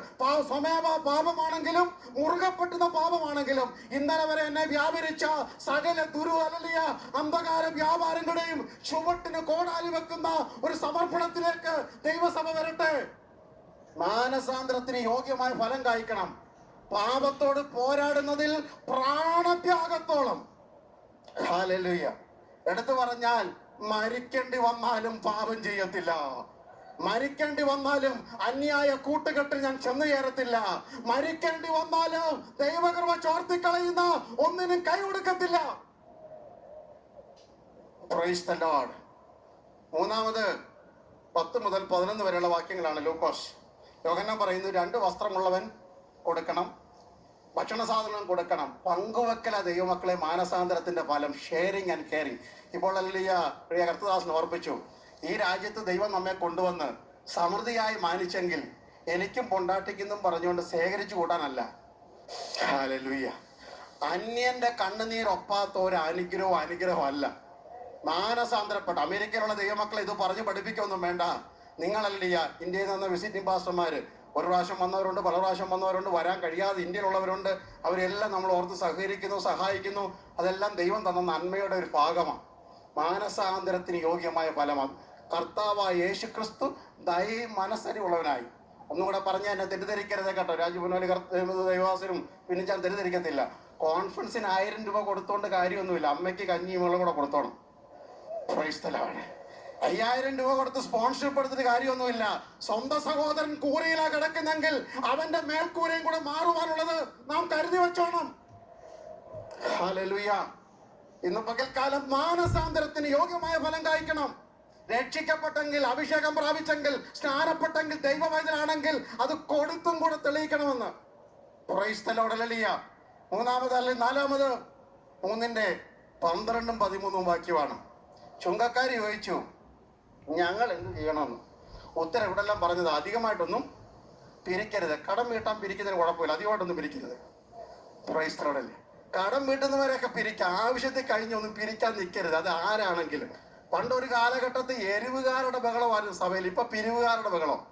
സ്വമേവ പാപമാണെങ്കിലും മുറുകപ്പെട്ടുന്ന പാപമാണെങ്കിലും ഇന്നലെ വരെ എന്നെ വ്യാപരിച്ച സകല ദുരു അലലിയ അന്ധകാര വ്യാപാരങ്ങളുടെയും ചുവട്ടിന് കോടാലി വെക്കുന്ന ഒരു സമർപ്പണത്തിലേക്ക് ദൈവസഭ വരട്ടെ. മാനസാന്തരത്തിന് യോഗ്യമായ ഫലം കായ്ക്കണം. പാപത്തോട് പോരാടുന്നതിൽ പ്രാണത്യാഗത്തോളം. എടുത്തു പറഞ്ഞാൽ മരിക്കേണ്ടി വന്നാലും പാപം ചെയ്യത്തില്ല. മരിക്കേണ്ടി വന്നാലും അന്യായ കൂട്ടുകെട്ടിൽ ഞാൻ ചെന്നു ചേരത്തില്ല. മരിക്കേണ്ടി വന്നാലും ദൈവകൃപ ചോർത്തിക്കളയുന്ന ഒന്നിനും കൈ കൊടുക്കത്തില്ല. മൂന്നാമത് പത്ത് മുതൽ പതിനൊന്ന് വരെയുള്ള വാക്യങ്ങളാണ് ലൂക്കോസ്. യോഹന്നാൻ പറയുന്നു രണ്ട് വസ്ത്രമുള്ളവൻ കൊടുക്കണം ഭക്ഷണ സാധനം കൊടുക്കണം. പങ്കുവെക്കല ദൈവമക്കളെ മാനസാന്തരത്തിന്റെ ഫലം ഷെയറിങ് ആൻഡ് കെയറിങ് ഇപ്പോൾ അല്ലിയ പ്രിയ കർത്തദാസൻ ഓർപ്പിച്ചു ഈ രാജ്യത്ത് ദൈവം നമ്മെ കൊണ്ടുവന്ന് സമൃദ്ധിയായി മാനിച്ചെങ്കിൽ എനിക്കും പൊണ്ടാട്ടിക്കുന്നും പറഞ്ഞുകൊണ്ട് ശേഖരിച്ചു കൂട്ടാനല്ല. ഹാലലുയ്യ അന്യന്റെ കണ്ണുനീർ ഒപ്പാത്ത ഒരു അനുഗ്രഹവും അല്ല. മാനസാന്തരപ്പെട്ട അമേരിക്കയിലുള്ള ദൈവമക്കളെ ഇത് പറഞ്ഞു പഠിപ്പിക്കൊന്നും വേണ്ട. നിങ്ങളല്ലയ്യ ഇന്ത്യയിൽ നിന്ന് വിസിറ്റിംഗ് പാസ്റ്റർമാര് ഒരു പ്രാവശ്യം വന്നവരുണ്ട് പല പ്രാവശ്യം വന്നവരുണ്ട് വരാൻ കഴിയാതെ ഇന്ത്യയിലുള്ളവരുണ്ട്. അവരെല്ലാം നമ്മൾ ഓർത്ത് സഹകരിക്കുന്നു സഹായിക്കുന്നു. അതെല്ലാം ദൈവം തന്ന നന്മയുടെ ഒരു ഭാഗമാണ്. മാനസാന്തരത്തിന് യോഗ്യമായ ഫലമാണ്. കർത്താവായ യേശു ക്രിസ്തു ദൈ മനസ്സരിവുള്ളവനായി. ഒന്നുകൂടെ പറഞ്ഞാൽ എന്നെ തെറ്റിദ്ധരിക്കരുത് കേട്ടോ. രാജുപുനോലി ദൈവാസനും പിന്നെ ഞാൻ തെറ്റിദ്ധരിക്കത്തില്ല. കോൺഫറൻസിന് ആയിരം രൂപ കൊടുത്തോണ്ട് കാര്യമൊന്നുമില്ല. അമ്മയ്ക്ക് കഞ്ഞിയും വെള്ളം കൂടെ കൊടുത്തോണം. ക്രൈസ്തലാണ് അയ്യായിരം രൂപ കൊടുത്ത് സ്പോൺസർഷിപ്പ് എടുത്തിട്ട് കാര്യമൊന്നുമില്ല. സ്വന്തം സഹോദരൻ കൂരയിലാ കിടക്കുന്നെങ്കിൽ അവന്റെ മേൽക്കൂരയും കൂടെ മാറുവാനുള്ളത് നാം കരുതി വെച്ചോണം. ഇന്ന് പകൽക്കാലം മാനസാന്തരത്തിന് യോഗ്യമായ ഫലം കായ്ക്കണം. രക്ഷിക്കപ്പെട്ടെങ്കിൽ അഭിഷേകം പ്രാപിച്ചെങ്കിൽ സ്നാനപ്പെട്ടെങ്കിൽ ദൈവവൈദ്യനാണെങ്കിൽ അത് കൊടുത്തും കൂടെ തെളിയിക്കണമെന്ന്. ക്രൈസ്തലോടലിയ മൂന്നാമത് അല്ലെങ്കിൽ നാലാമത്? മൂന്നിന്റെ പന്ത്രണ്ടും പതിമൂന്നും വാക്യമാണ്. ചുങ്കക്കാരി ചോദിച്ചു ഞങ്ങൾ എന്ത് ചെയ്യണമെന്ന്? ഉത്തരം ഇവിടെ എല്ലാം പറഞ്ഞത് അധികമായിട്ടൊന്നും പിരിക്കരുത്. കടം വീട്ടാൻ പിരിക്കുന്നതിന് കുഴപ്പമില്ല. അധികമായിട്ടൊന്നും പിരിക്കരുത്. ക്രൈസ്തലോടല്ലേ കടം വീട്ടുന്നവരെയൊക്കെ പിരിക്കാം. ആവശ്യത്തിൽ കഴിഞ്ഞൊന്നും പിരിക്കാൻ നിൽക്കരുത്. അത് ആരാണെങ്കിലും. പണ്ടൊരു കാലഘട്ടത്തിൽ എരിവുകാരുടെ ബഹളമായിരുന്നു സഭയിൽ. ഇപ്പൊ പിരിവുകാരുടെ ബഹളം.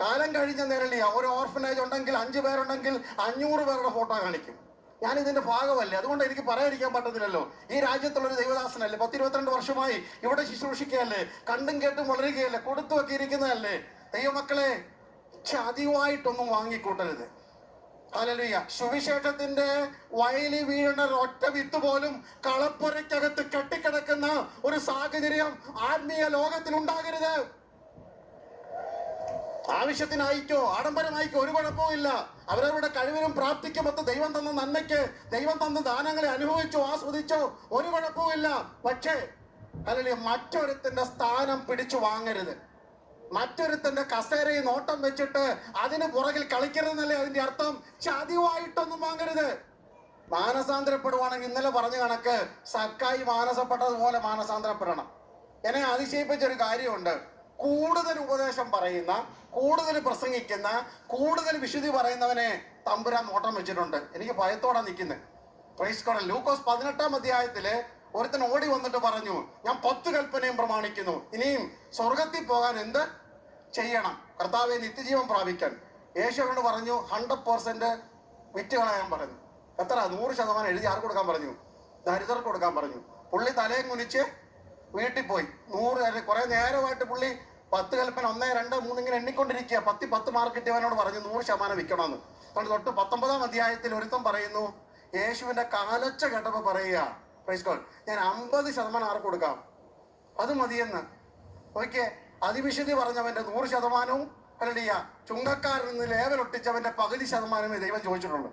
കാലം കഴിഞ്ഞ നിരളിയ ഒരു ഓർഫനേജ് ഉണ്ടെങ്കിൽ അഞ്ചു പേരുണ്ടെങ്കിൽ അഞ്ഞൂറ് പേരുടെ ഫോട്ടോ കാണിക്കും. ഞാൻ ഇതിന്റെ ഭാഗമല്ലേ? അതുകൊണ്ട് എനിക്ക് പറയാതിരിക്കാൻ പറ്റത്തില്ലല്ലോ. ഈ രാജ്യത്തുള്ള ഒരു ദൈവദാസനല്ലേ? പത്തിരുപത്തിരണ്ട് വർഷമായി ഇവിടെ ശുശ്രൂഷിക്കുകയല്ലേ? കണ്ടും കേട്ടും വളരുകയല്ലേ? കൊടുത്തു ഒക്കെ ഇരിക്കുന്നതല്ലേ? ദൈവമക്കളെ ചതിവായിട്ടൊന്നും വാങ്ങിക്കൂട്ടരുത്. ഹല്ലേലൂയ. സുവിശേഷത്തിന്റെ വയലി വീഴുന്ന ഒറ്റ വിത്ത് പോലും കളപ്പുരയ്ക്കകത്ത് കെട്ടിക്കിടക്കുന്ന ഒരു സാഹചര്യം ആത്മീയ ലോകത്തിൽ ഉണ്ടാകരുത് ആവശ്യത്തിനായിക്കോ ആഡംബരമായിക്കോ ഒരു കുഴപ്പവും ഇല്ല. അവരവരുടെ കഴിവിനും പ്രാപ്തിക്കുമൊത്ത് ദൈവം തന്ന നന്മയ്ക്ക് ദൈവം തന്ന ദാനങ്ങളെ അനുഭവിച്ചോ ആസ്വദിച്ചോ ഒരു കുഴപ്പവും ഇല്ല. പക്ഷേ അല്ലെങ്കിൽ മറ്റൊരുത്തിന്റെ സ്ഥാനം പിടിച്ചു വാങ്ങരുത്. മറ്റൊരുത്തന്റെ കസേരയിൽ നോട്ടം വെച്ചിട്ട് അതിന് പുറകിൽ കളിക്കരുതെന്നല്ലേ അതിന്റെ അർത്ഥം? ചതിവായിട്ടൊന്നും വാങ്ങരുത്. മാനസാന്തരപ്പെടുവാണെങ്കിൽ ഇന്നലെ പറഞ്ഞ കണക്ക് സക്കായി മാനസപ്പെട്ടതുപോലെ മാനസാന്തരപ്പെടണം. എന്നെ അതിശയിപ്പിച്ചൊരു കാര്യമുണ്ട്. കൂടുതൽ ഉപദേശം പറയുന്ന കൂടുതൽ പ്രസംഗിക്കുന്ന കൂടുതൽ വിശുദ്ധി പറയുന്നവനെ തമ്പുരാൻ നോട്ടം വെച്ചിട്ടുണ്ട്. എനിക്ക് ഭയത്തോടെ നിൽക്കുന്നത് പ്രൈസ് പ്രൈസ്കോടൻ ലൂക്കോസ് പതിനെട്ടാം അധ്യായത്തിൽ ഒരുത്തൻ ഓടി വന്നിട്ട് പറഞ്ഞു ഞാൻ പത്ത് കൽപ്പനയും പ്രമാണിക്കുന്നു. ഇനിയും സ്വർഗത്തിൽ പോകാൻ എന്ത് ചെയ്യണം? കർത്താവെ നിത്യജീവൻ പ്രാപിക്കാൻ. യേശുവിനോട് പറഞ്ഞു ഹൺഡ്രഡ് പെർസെന്റ് വിറ്റ് കളയാൻ പറഞ്ഞു എത്ര? നൂറ് ശതമാനം എഴുതി ആർക്ക് കൊടുക്കാൻ പറഞ്ഞു? ദരിദ്രർക്ക് കൊടുക്കാൻ പറഞ്ഞു. പുള്ളി തലയും കുനിച്ച് വീട്ടിൽ പോയി. നൂറ് കുറെ നേരമായിട്ട് പുള്ളി പത്ത് കൽപ്പന ഒന്ന് രണ്ട് മൂന്ന് ഇങ്ങനെ എണ്ണിക്കൊണ്ടിരിക്കുക. പത്തി പത്ത് മാർക്ക് കിട്ടിയവനോട് പറഞ്ഞു നൂറ് ശതമാനം വിൽക്കണമെന്ന്. അതുകൊണ്ട് തൊട്ട് പത്തൊമ്പതാം അധ്യായത്തിൽ ഒരുത്തം പറയുന്നു യേശുവിന്റെ കാലൊച്ച കേട്ടപ്പോ പറയുക പ്രൈസ് ഗോഡ് ഞാൻ അമ്പത് ശതമാനം ആർക്ക് കൊടുക്കാം? അത് മതിയെന്ന്. ഓക്കെ അതിവിശുദ്ധി പറഞ്ഞവന്റെ നൂറ് ശതമാനവും അല്ലടിയ ചുങ്കക്കാരിൽ നിന്ന് ലേവലൊട്ടിച്ചവന്റെ പകുതി ശതമാനമേ ദൈവം ചോദിച്ചിട്ടുള്ളൂ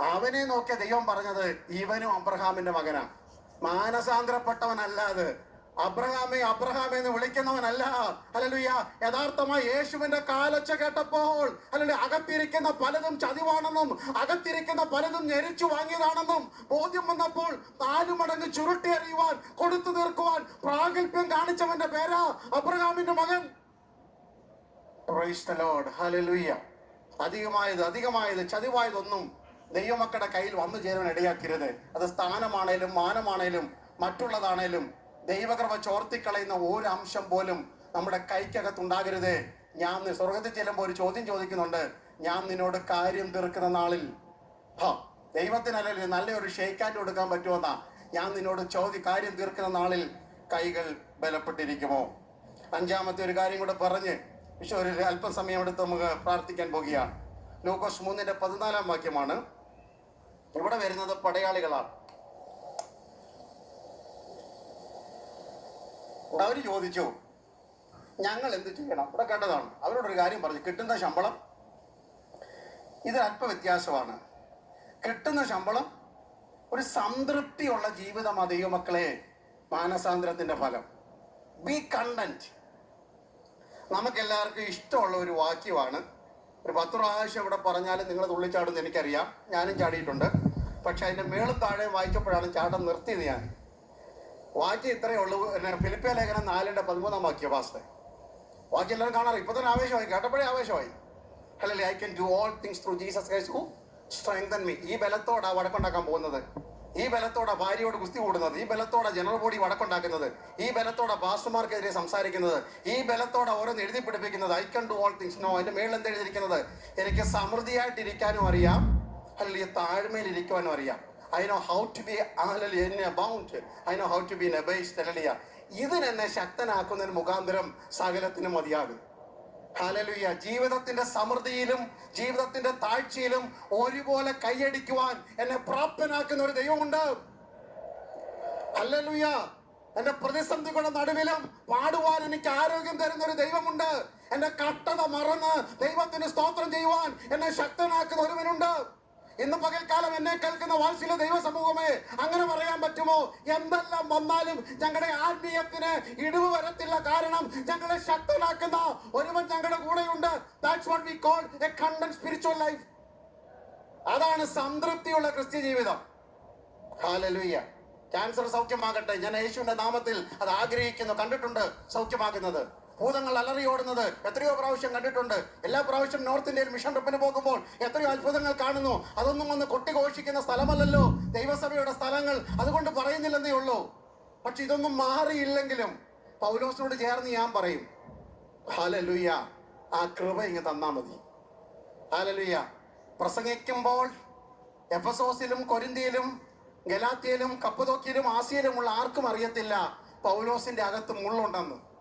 അവനെ നോക്കിയ ദൈവം പറഞ്ഞത് ഇവനും അബ്രഹാമിന്റെ മകനാ. മാനസാന്തരപ്പെട്ടവനല്ലാതെ അബ്രഹാമെ അബ്രഹാമേ എന്ന് വിളിക്കുന്നവനല്ല. അല്ലല്ലുയ്യ യഥാർത്ഥമായി യേശുവിന്റെ കാലൊച്ച കേട്ടപ്പോൾ അല്ലെ അകത്തിരിക്കുന്ന പലതും ചതിവാണെന്നും അകത്തിരിക്കുന്ന പലതും ഞെരിച്ചു വാങ്ങിയതാണെന്നും ബോധ്യം വന്നപ്പോൾ നാലു മടങ്ങ് ചുരുട്ടി അറിയുവാൻ കൊടുത്തു തീർക്കുവാൻ പ്രാഗൽഭ്യം കാണിച്ചവന്റെ പേരാ അബ്രഹാമിന്റെ മകൻ. അധികമായത് അധികമായത് ചതിവായതൊന്നും ദൈവമക്കളുടെ കയ്യിൽ വന്നു ചേരുവാൻ ഇടയാക്കരുത്. അത് സ്ഥാനമാണേലും മാനമാണേലും മറ്റുള്ളതാണേലും ദൈവകൃപ ചോർത്തിക്കളയുന്ന ഒരു അംശം പോലും നമ്മുടെ കൈക്കകത്തുണ്ടാകരുത്. ഞാൻ സ്വർഗത്തിൽ ചെല്ലുമ്പോൾ ഒരു ചോദ്യം ചോദിക്കുന്നുണ്ട്. ഞാൻ നിന്നോട് കാര്യം തീർക്കുന്ന നാളിൽ. ഹ ദൈവത്തിനല്ലേ നല്ലൊരു ഷെയ്ക്കാൻഡ് കൊടുക്കാൻ പറ്റുമെന്നാ. ഞാൻ നിന്നോട് ചോദ്യ കാര്യം തീർക്കുന്ന നാളിൽ കൈകൾ ബലപ്പെട്ടിരിക്കുമോ? അഞ്ചാമത്തെ ഒരു കാര്യം കൂടെ പറഞ്ഞ് വിശ്വ ഒരു അല്പസമയം എടുത്ത് നമുക്ക് പ്രാർത്ഥിക്കാൻ പോകുകയാണ്. ലൂക്കോസ് മൂന്നിന്റെ പതിനാലാം വാക്യമാണ്. ഇവിടെ വരുന്നത് പടയാളികളാണ്. അവർ ചോദിച്ചു ഞങ്ങൾ എന്ത് ചെയ്യണം? ഇവിടെ കേട്ടതാണ് അവരോടൊരു കാര്യം പറഞ്ഞു കിട്ടുന്ന ശമ്പളം ഇത് അല്പ വ്യത്യാസമാണ് കിട്ടുന്ന ശമ്പളം ഒരു സംതൃപ്തിയുള്ള ജീവിതം ജീവിതമാണ് ദൈവമക്കളെ മാനസാന്തരത്തിന്റെ ഫലം. ബി കണ്ടന്റ് നമുക്കെല്ലാവർക്കും ഇഷ്ടമുള്ള ഒരു വാക്യമാണ്. ഒരു പത്ത് പ്രാവശ്യം ഇവിടെ പറഞ്ഞാലും നിങ്ങൾ തുള്ളിച്ചാടുന്ന എനിക്കറിയാം. ഞാനും ചാടിയിട്ടുണ്ട്. പക്ഷെ അതിന്റെ മേളും താഴെ വായിച്ചപ്പോഴാണ് ചാട്ടം നിർത്തിയത് ഞാൻ. വാക്യം ഇത്രയേ ഉള്ളൂ. പിന്നെ ഫിലിപ്പിയ ലേഖനം നാലിന്റെ പതിമൂന്നാം വാക്യ പാസ്റ്റേ വാക്യം എല്ലാവരും കാണാറ് ഇപ്പൊ തന്നെ ആവേശമായി. കേട്ടപ്പോഴേ ആവേശമായി. അല്ലല്ലേ I can do all things through Jesus Christ who strengthen me ഈ ബലത്തോടാ വടക്കുണ്ടാക്കാൻ പോകുന്നത്. ഈ ബലത്തോടെ ഭാര്യയോട് കുസ്തി കൂടുന്നത്. ഈ ബലത്തോടെ ജനറൽ ബോഡി വടക്കുണ്ടാക്കുന്നത് ഈ ബലത്തോടെ പാസ്റ്റർമാർക്കെതിരെ സംസാരിക്കുന്നത്. ഈ ബലത്തോടെ ഓരോന്ന് എഴുതി പിടിപ്പിക്കുന്നത്. I can do all things no അതിന്റെ മേളിൽ എന്താ എഴുതിയിരിക്കുന്നത്? എനിക്ക് സമൃദ്ധിയായിട്ടിരിക്കാനും അറിയാം. അല്ലെങ്കിൽ താഴ്മയിൽ ഇരിക്കുവാനും അറിയാം. I know how to be bound I know how to be നബൈസ് അല്ലല്ല ഇതിനെന്നെ ശക്തനാക്കുന്നതിന് മുഖാന്തരം സകലത്തിനും മതിയാകും ഹാലലുയ്യ ജീവിതത്തിന്റെ സമൃദ്ധിയിലും ജീവിതത്തിന്റെ താഴ്ചയിലും ഒരുപോലെ കൈയടിക്കുവാൻ എന്നെ പ്രാപ്തനാക്കുന്ന ഒരു ദൈവമുണ്ട് ഹലലുയ എന്റെ പ്രതിസന്ധികളുടെ നടുവിലും പാടുവാൻ എനിക്ക് ആരോഗ്യം തരുന്ന ഒരു ദൈവമുണ്ട് എന്റെ കട്ടത മറന്ന് ദൈവത്തിന് സ്തോത്രം ചെയ്യുവാൻ എന്നെ ശക്തനാക്കുന്ന ഒരുവനുണ്ട് ഇന്ന് പകൽക്കാലം എന്നെ കേൾക്കുന്ന വാത്സല്യ ദൈവ സമൂഹമേ അങ്ങനെ പറയാൻ പറ്റുമോ? എന്തെല്ലാം വന്നാലും ഞങ്ങളുടെ ആത്മീയത്തിന് ഇടിവ് വരത്തില്ല. കാരണം ഞങ്ങളെ ശക്തനാക്കുന്ന ഒരുവൻ ഞങ്ങളുടെ കൂടെയുണ്ട്. That's what we call a spiritual life അതാണ് സംതൃപ്തിയുള്ള ക്രിസ്ത്യ ജീവിതം. ഹാലലുയ്യ ക്യാൻസർ സൗഖ്യമാകട്ടെ. ഞാൻ യേശുവിന്റെ നാമത്തിൽ അത് ആഗ്രഹിക്കുന്നു. കണ്ടിട്ടുണ്ട് സൗഖ്യമാകുന്നത്. ഭൂതങ്ങൾ അലറിയോടുന്നത്. എത്രയോ പ്രാവശ്യം കണ്ടിട്ടുണ്ട്. എല്ലാ പ്രാവശ്യം നോർത്ത് ഇന്ത്യയിൽ മിഷൻ ട്രിപ്പിന് പോകുമ്പോൾ എത്രയോ അത്ഭുതങ്ങൾ കാണുന്നു. അതൊന്നും ഒന്ന് കൊട്ടിഘോഷിക്കുന്ന സ്ഥലമല്ലല്ലോ. ദൈവസഭയുടെ സ്ഥലങ്ങൾ. അതുകൊണ്ട് പറയുന്നില്ലെന്നേ ഉള്ളൂ. പക്ഷെ ഇതൊന്നും മാറിയില്ലെങ്കിലും പൗലോസിനോട് ചേർന്ന് ഞാൻ പറയും. ഹാലലുയ്യ ആ കൃപ ഇങ്ങ് തന്നാ മതി. ഹാലലുയ്യ പ്രസംഗിക്കുമ്പോൾ എഫസോസിലും കൊരിന്തിയിലും ഗലാത്തിയിലും കപ്പതോക്കിയിലും ആസിയയിലുമുള്ള ആർക്കും അറിയത്തില്ല പൗലോസിന്റെ അകത്ത് മുള്ളുണ്ടെന്ന്.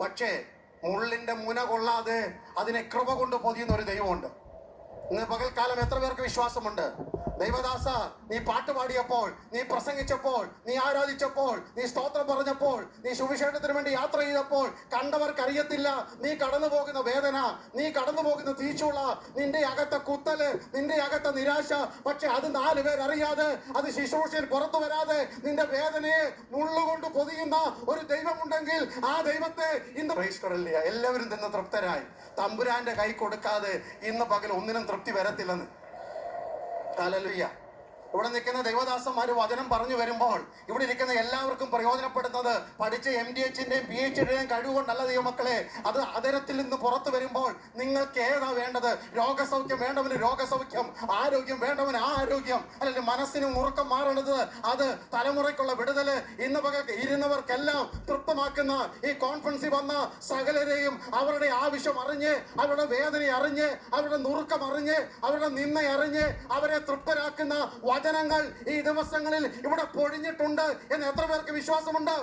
പക്ഷേ മുള്ളിന്റെ മുന കൊള്ളാതെ അതിനെ കൃപ കൊണ്ട് പൊതിയുന്ന ഒരു ദൈവമുണ്ട്. ഇന്ന് പകൽക്കാലം എത്ര പേർക്ക് വിശ്വാസമുണ്ട്? ദൈവദാസ നീ പാട്ട് പാടിയപ്പോൾ നീ പ്രസംഗിച്ചപ്പോൾ നീ ആരാധിച്ചപ്പോൾ നീ സ്തോത്രം പറഞ്ഞപ്പോൾ നീ സുവിശേഷത്തിന് വേണ്ടി യാത്ര ചെയ്തപ്പോൾ കണ്ടവർക്ക് അറിയത്തില്ല നീ കടന്നു പോകുന്ന വേദന നീ കടന്നു പോകുന്ന തീച്ചുള നിന്റെ അകത്തെ കുത്തൽ നിന്റെ അകത്തെ നിരാശ. പക്ഷെ അത് നാല് പേരറിയാതെ അത് ശുശ്രൂഷയിൽ പുറത്തു വരാതെ നിന്റെ വേദനയെ മുള്ളുകൊണ്ട് പൊതിയുന്ന ഒരു ദൈവമുണ്ടെങ്കിൽ ആ ദൈവത്തെ ഇന്ന് എല്ലാവരും തന്നെ തൃപ്തരായി. തമ്പുരാന്റെ കൈ കൊടുക്കാതെ ഇന്ന് പകൽ ഒന്നിനും തൃപ്തി വരത്തില്ലെന്ന്. ഹല്ലേലൂയ ഇവിടെ നിൽക്കുന്ന ദൈവദാസന്മാർ വചനം പറഞ്ഞു വരുമ്പോൾ ഇവിടെ ഇരിക്കുന്ന എല്ലാവർക്കും പ്രയോജനപ്പെടുന്നത് പഠിച്ച എം ഡി എച്ചിന്റെയും പി എച്ച് ഡിയുടെയും കഴിവുകൊണ്ടല്ല ദൈവമക്കളെ. അത് അതരത്തിൽ നിന്ന് പുറത്തു വരുമ്പോൾ നിങ്ങൾക്ക് ഏതാ വേണ്ടത്? രോഗസൗഖ്യം വേണ്ടവന് രോഗസൗഖ്യം ആരോഗ്യം വേണ്ടവന് ആ ആരോഗ്യം. അല്ലെങ്കിൽ മനസ്സിന് മുറുക്കം മാറേണ്ടത് അത് തലമുറയ്ക്കുള്ള വിടുതൽ. ഇന്ന് പക ഇരുന്നവർക്കെല്ലാം തൃപ്തമാക്കുന്ന ഈ കോൺഫറൻസിൽ വന്ന സകലരെയും അവരുടെ ആവശ്യം അറിഞ്ഞ് അവരുടെ വേദന അറിഞ്ഞ് അവരുടെ നുറുക്കം അറിഞ്ഞ് അവരുടെ നിന്ന അറിഞ്ഞ് അവരെ തൃപ്തരാക്കുന്ന വചനങ്ങൾ ഈ ദിവസങ്ങളിൽ ഇവിടെ പൊഴിഞ്ഞിട്ടുണ്ട് എന്ന് എത്ര പേർക്ക് വിശ്വാസമുണ്ട്?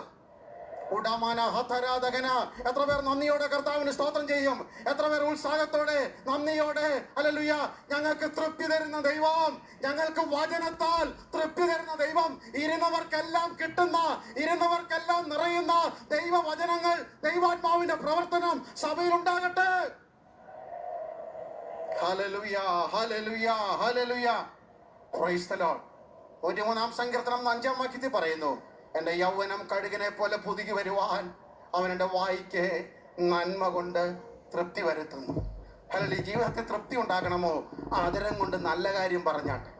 ഉടമാന ഹതരാധകന എത്ര പേർ നന്ദിയോടെ കർത്താവിന് സ്തോത്രം ചെയ്യും? എത്ര പേർ ഉത്സാഹത്തോടെ നന്ദിയോടെ അല്ലല്ലുയ്യ ഞങ്ങൾക്ക് തൃപ്തി തരുന്ന ദൈവം ഞങ്ങൾക്ക് വചനത്താൽ തൃപ്തി തരുന്ന ദൈവം. ഇരുന്നവർക്കെല്ലാം കിട്ടുന്ന ഇരുന്നവർക്കെല്ലാം നിറയുന്ന ദൈവ വചനങ്ങൾ ദൈവാത്മാവിന്റെ പ്രവർത്തനം സഭയിൽ ഉണ്ടാകട്ടെ ഹല്ലേലൂയ ഹല്ലേലൂയ ഹല്ലേലൂയ. നൂറ്റിമൂന്നാം സങ്കീർത്തനം അഞ്ചാം വാക്യത്തിൽ പറയുന്നു എന്റെ യൗവനം കഴുകിനെ പോലെ പുതുകി വരുവാൻ എന്റെ വായിക്ക് നന്മ കൊണ്ട് തൃപ്തി വരുത്തുന്നു. അല്ലെങ്കിൽ ജീവിതത്തിൽ തൃപ്തി ഉണ്ടാക്കണമോ? ആദരം കൊണ്ട് നല്ല കാര്യം പറഞ്ഞാട്ടെ.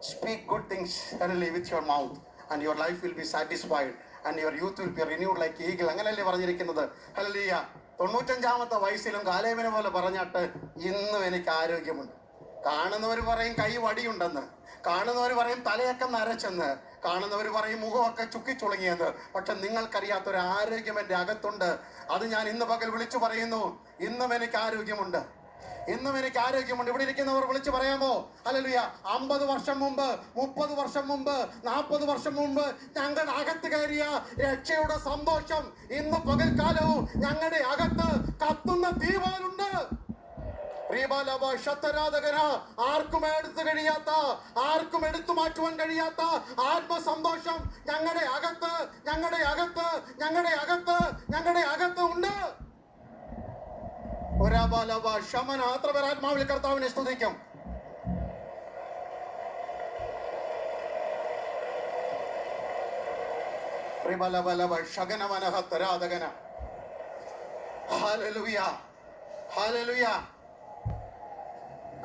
സ്പീക്ക് ഗുഡ് തിങ്സ് അല്ലെങ്കിൽ with your mouth and your life will be satisfied and your youth will be renewed like eagle അങ്ങനെയല്ലേ പറഞ്ഞിരിക്കുന്നത്? അല്ലെങ്കിൽ തൊണ്ണൂറ്റഞ്ചാമത്തെ വയസ്സിലും കാലേമിനെ പോലെ പറഞ്ഞാട്ട് ഇന്നും എനിക്ക് ആരോഗ്യമുണ്ട്. കാണുന്നവർ പറയും കൈ വടിയുണ്ടെന്ന്. കാണുന്നവർ പറയും തലയൊക്കെ നരച്ചെന്ന്. കാണുന്നവർ പറയും മുഖമൊക്കെ ചുക്കിച്ചുളുങ്ങിയെന്ന്. പക്ഷെ നിങ്ങൾക്കറിയാത്ത ഒരു ആരോഗ്യം എന്റെ അകത്തുണ്ട്. അത് ഞാൻ ഇന്ന് പകൽ വിളിച്ചു പറയുന്നു. ഇന്നും എനിക്ക് ആരോഗ്യമുണ്ട്. ഇന്നും എനിക്ക് ആരോഗ്യമുണ്ട്. ഇവിടെ ഇരിക്കുന്നവർ വിളിച്ചു പറയാമോ? അല്ലല്ലുയ അമ്പത് വർഷം മുമ്പ് മുപ്പത് വർഷം മുമ്പ് നാൽപ്പത് വർഷം മുമ്പ് ഞങ്ങളുടെ അകത്ത് കയറിയ രക്ഷയുടെ സന്തോഷം ഇന്ന് പകൽക്കാലവും ഞങ്ങളുടെ അകത്ത് കത്തുന്ന തീവാനുണ്ട് ആർക്കും എടുത്തു കഴിയാത്ത ആർക്കും എടുത്തു മാറ്റുവാൻ കഴിയാത്ത ആത്മസന്തോഷം ഞങ്ങളുടെ അകത്ത് ഞങ്ങളുടെ അകത്ത് ഞങ്ങളുടെ അകത്ത് ഞങ്ങളുടെ അകത്ത് ഉണ്ട്. ശമന. അത്ര പേർ ആത്മാവിൽ കർത്താവിനെ സ്തുതിക്കും. ഹാലലുയ ഹാലലുയ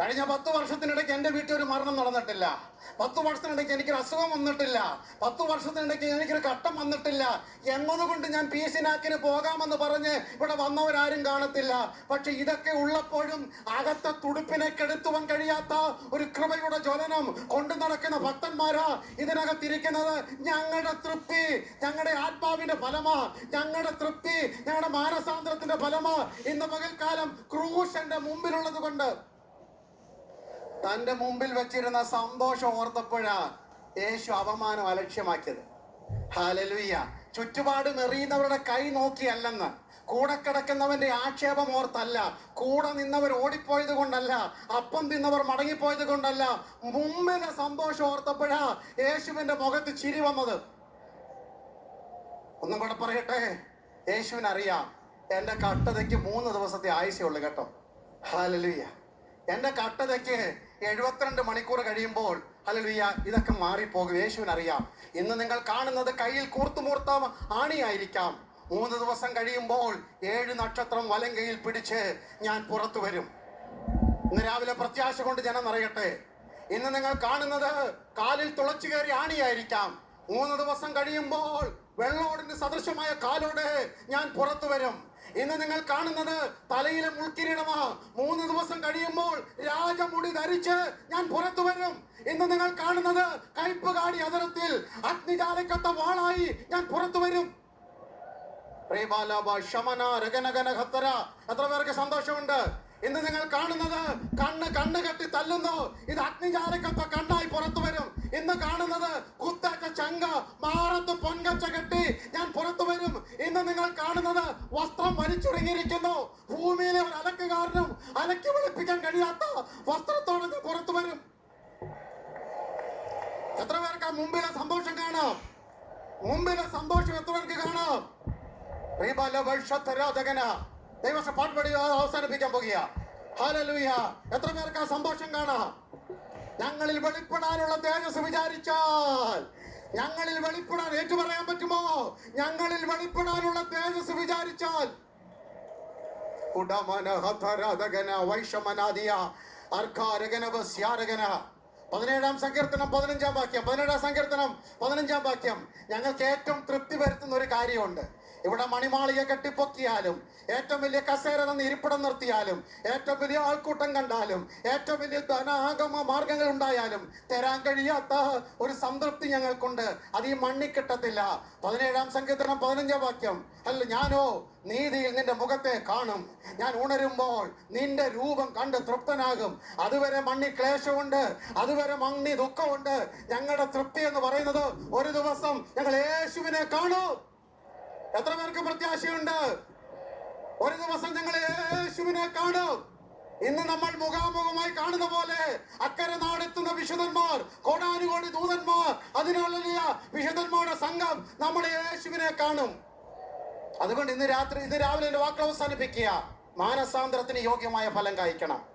കഴിഞ്ഞ പത്ത് വർഷത്തിനിടയ്ക്ക് എന്റെ വീട്ടിൽ ഒരു മരണം നടന്നിട്ടില്ല. പത്ത് വർഷത്തിനിടയ്ക്ക് എനിക്കൊരു അസുഖം വന്നിട്ടില്ല. പത്ത് വർഷത്തിനിടയ്ക്ക് എനിക്കൊരു ഘട്ടം വന്നിട്ടില്ല. എന്നതുകൊണ്ട് ഞാൻ പി. സിനാക്കിന് പോകാമെന്ന് പറഞ്ഞ് ഇവിടെ വന്നവരാരും കാണത്തില്ല. പക്ഷെ ഇതൊക്കെ ഉള്ളപ്പോഴും അകത്തെ തുടുപ്പിനെ കെടുത്തുവാൻ കഴിയാത്ത ഒരു കൃപയുടെ ജ്വലനം കൊണ്ടു നടക്കുന്ന ഭക്തന്മാരാ ഇതിനകത്തിരിക്കുന്നത്. ഞങ്ങളുടെ തൃപ്തി ഞങ്ങളുടെ ആത്മാവിന്റെ ഫലമാ ഞങ്ങളുടെ തൃപ്തി ഞങ്ങളുടെ മാനസാന്തരത്തിന്റെ ഫലമാ. ഇന്ന് പകൽക്കാലം ക്രൂശന്റെ മുമ്പിലുള്ളത് കൊണ്ട് തന്റെ മുമ്പിൽ വെച്ചിരുന്ന സന്തോഷം ഓർത്തപ്പോഴാ യേശു അപമാനം അലക്ഷ്യമാക്കിയത്. ഹാലലുയ്യ ചുറ്റുപാട് എറിയുന്നവരുടെ കൈ നോക്കിയല്ലെന്ന് കൂടെ കിടക്കുന്നവന്റെ ആക്ഷേപം ഓർത്തല്ല. കൂടെ നിന്നവർ ഓടിപ്പോയത് കൊണ്ടല്ല. അപ്പം തിന്നവർ മടങ്ങിപ്പോയത് കൊണ്ടല്ല. മുമ്പിലെ സന്തോഷം ഓർത്തപ്പോഴാ യേശുവിന്റെ മുഖത്ത് ചിരി വന്നത്. ഒന്നും കൂടെ പറയട്ടെ? യേശുവിനറിയാം. എന്റെ കട്ടതയ്ക്ക് മൂന്ന് ദിവസത്തെ ആയുസേ ഉള്ളു കേട്ടോ. ഹാലലുയ്യ എന്റെ കട്ടതയ്ക്ക് എഴുപത്തിരണ്ട് മണിക്കൂർ കഴിയുമ്പോൾ ഹല്ലേലൂയ ഇതൊക്കെ മാറിപ്പോകും. യേശുവിനറിയാം. ഇന്ന് നിങ്ങൾ കാണുന്നത് കയ്യിൽ കൂർത്തുമൂർത്ത ആണിയായിരിക്കാം. മൂന്ന് ദിവസം കഴിയുമ്പോൾ ഏഴ് നക്ഷത്രം വലങ്കയിൽ പിടിച്ച് ഞാൻ പുറത്തു വരും. ഇന്ന് രാവിലെ പ്രത്യാശ കൊണ്ട് ജനം നിറയട്ടെ. ഇന്ന് നിങ്ങൾ കാണുന്നത് കാലിൽ തുളച്ചു കയറി ആണിയായിരിക്കാം. മൂന്ന് ദിവസം കഴിയുമ്പോൾ വെള്ളോടിന് സദൃശമായ കാലോടെ ഞാൻ പുറത്തു വരും. ഇന്ന് നിങ്ങൾ കാണുന്നത് തലയിലെ മുൾക്കിരീടമാ. മൂന്ന് ദിവസം കഴിയുമ്പോൾ രാജമുടി ധരിച്ച് ഞാൻ പുറത്തു വരും. ഇന്ന് നിങ്ങൾ കാണുന്നത് കയ്പുകാടി അതിർത്തിൽ അഗ്നിജാലക്കത്ത വാളായി ഞാൻ പുറത്തു വരും. പ്രേമാലാപ ശമന രഗനഗന ഖത്തര എത്ര പേർക്ക് സന്തോഷമുണ്ട്? ഇന്ന് നിങ്ങൾ കാണുന്നത് കണ്ണ് കണ്ണ് കെട്ടി തല്ലുന്നു. ഇത് അഗ്നിജാലക്കത്ത കണ്ണായി പുറത്തു വരും. ഇന്ന് കാണുന്നത് കുത്തച്ച ചങ്ക മാറത്ത് പൊൻകച്ച കെട്ടി ഞാൻ പുറത്തു വരും. ഇന്ന് നിങ്ങൾ കാണുന്നത് വസ്ത്രം വലിച്ചുടങ്ങിയിരിക്കുന്നു ഭൂമിയിലെ ഒരു അലക്കുകാരനും അലക്കി വെളുപ്പിക്കാൻ കഴിയാത്ത വസ്ത്രത്തോടെ ഞാൻ പുറത്തു വരും. എത്ര പേർക്ക് മുമ്പിലെ സന്തോഷം കാണാം? മുമ്പിലെ സന്തോഷം എത്ര പേർക്ക് കാണാം? പാട്ട് പാട്ടുപടി അവസാനിപ്പിക്കാൻ പോകുക. ഹാലലൂയ എത്ര പേർക്ക് ആ സന്തോഷം കാണാം? ഞങ്ങളിൽ വെളിപ്പെടാനുള്ള തേജസ് വിചാരിച്ചാൽ ഞങ്ങളിൽ വെളിപ്പെടാൻ ഏറ്റു പറയാൻ പറ്റുമോ? ഞങ്ങളിൽ വെളിപ്പെടാനുള്ള തേജസ് വിചാരിച്ചാൽ പതിനേഴാം സങ്കീർത്തനം പതിനഞ്ചാം വാക്യം. പതിനേഴാം സങ്കീർത്തനം പതിനഞ്ചാം വാക്യം. ഞങ്ങൾക്ക് ഏറ്റവും തൃപ്തി വരുത്തുന്ന ഒരു കാര്യമുണ്ട്. ഇവിടെ മണിമാളിക കെട്ടിപ്പൊക്കിയാലും ഏറ്റവും വലിയ കസേര നിന്ന് ഇരിപ്പിടം നിർത്തിയാലും ഏറ്റവും വലിയ ആൾക്കൂട്ടം കണ്ടാലും ഏറ്റവും വലിയ ധനാഗമ മാർഗങ്ങൾ ഉണ്ടായാലും തരാൻ കഴിയാത്ത ഒരു സംതൃപ്തി ഞങ്ങൾക്കുണ്ട്. അത് ഈ മണ്ണിൽ കിട്ടത്തില്ല. പതിനേഴാം സങ്കീർത്തനം പതിനഞ്ചാം വാക്യം. അല്ല ഞാനോ നീതിയിൽ നിന്റെ മുഖത്തെ കാണും. ഞാൻ ഉണരുമ്പോൾ നിന്റെ രൂപം കണ്ട് തൃപ്തനാകും. അതുവരെ മണ്ണി ക്ലേശമുണ്ട്. അതുവരെ മണ്ണി ദുഃഖമുണ്ട്. ഞങ്ങളുടെ തൃപ്തി എന്ന് പറയുന്നത് ഒരു ദിവസം ഞങ്ങൾ യേശുവിനെ കാണും. എത്ര പേർക്ക് പ്രത്യാശയുണ്ട്? ഒരു ദിവസം ഞങ്ങൾ യേശുവിനെ കാണും. ഇന്ന് നമ്മൾ മുഖാമുഖമായി കാണുന്ന പോലെ അക്കരെ നാടെത്തുന്ന വിശുദ്ധന്മാർ കോടാനുകോടി ദൂതന്മാർ അതിനുള്ള വിശുദ്ധന്മാരുടെ സംഘം നമ്മുടെ യേശുവിനെ കാണും. അതുകൊണ്ട് ഇന്ന് രാത്രി ഇന്ന് രാവിലെ എന്റെ വാക്ക് അവസാനിപ്പിക്കുക. മാനസാന്തരത്തിന് യോഗ്യമായ ഫലം കായ്ക്കണം.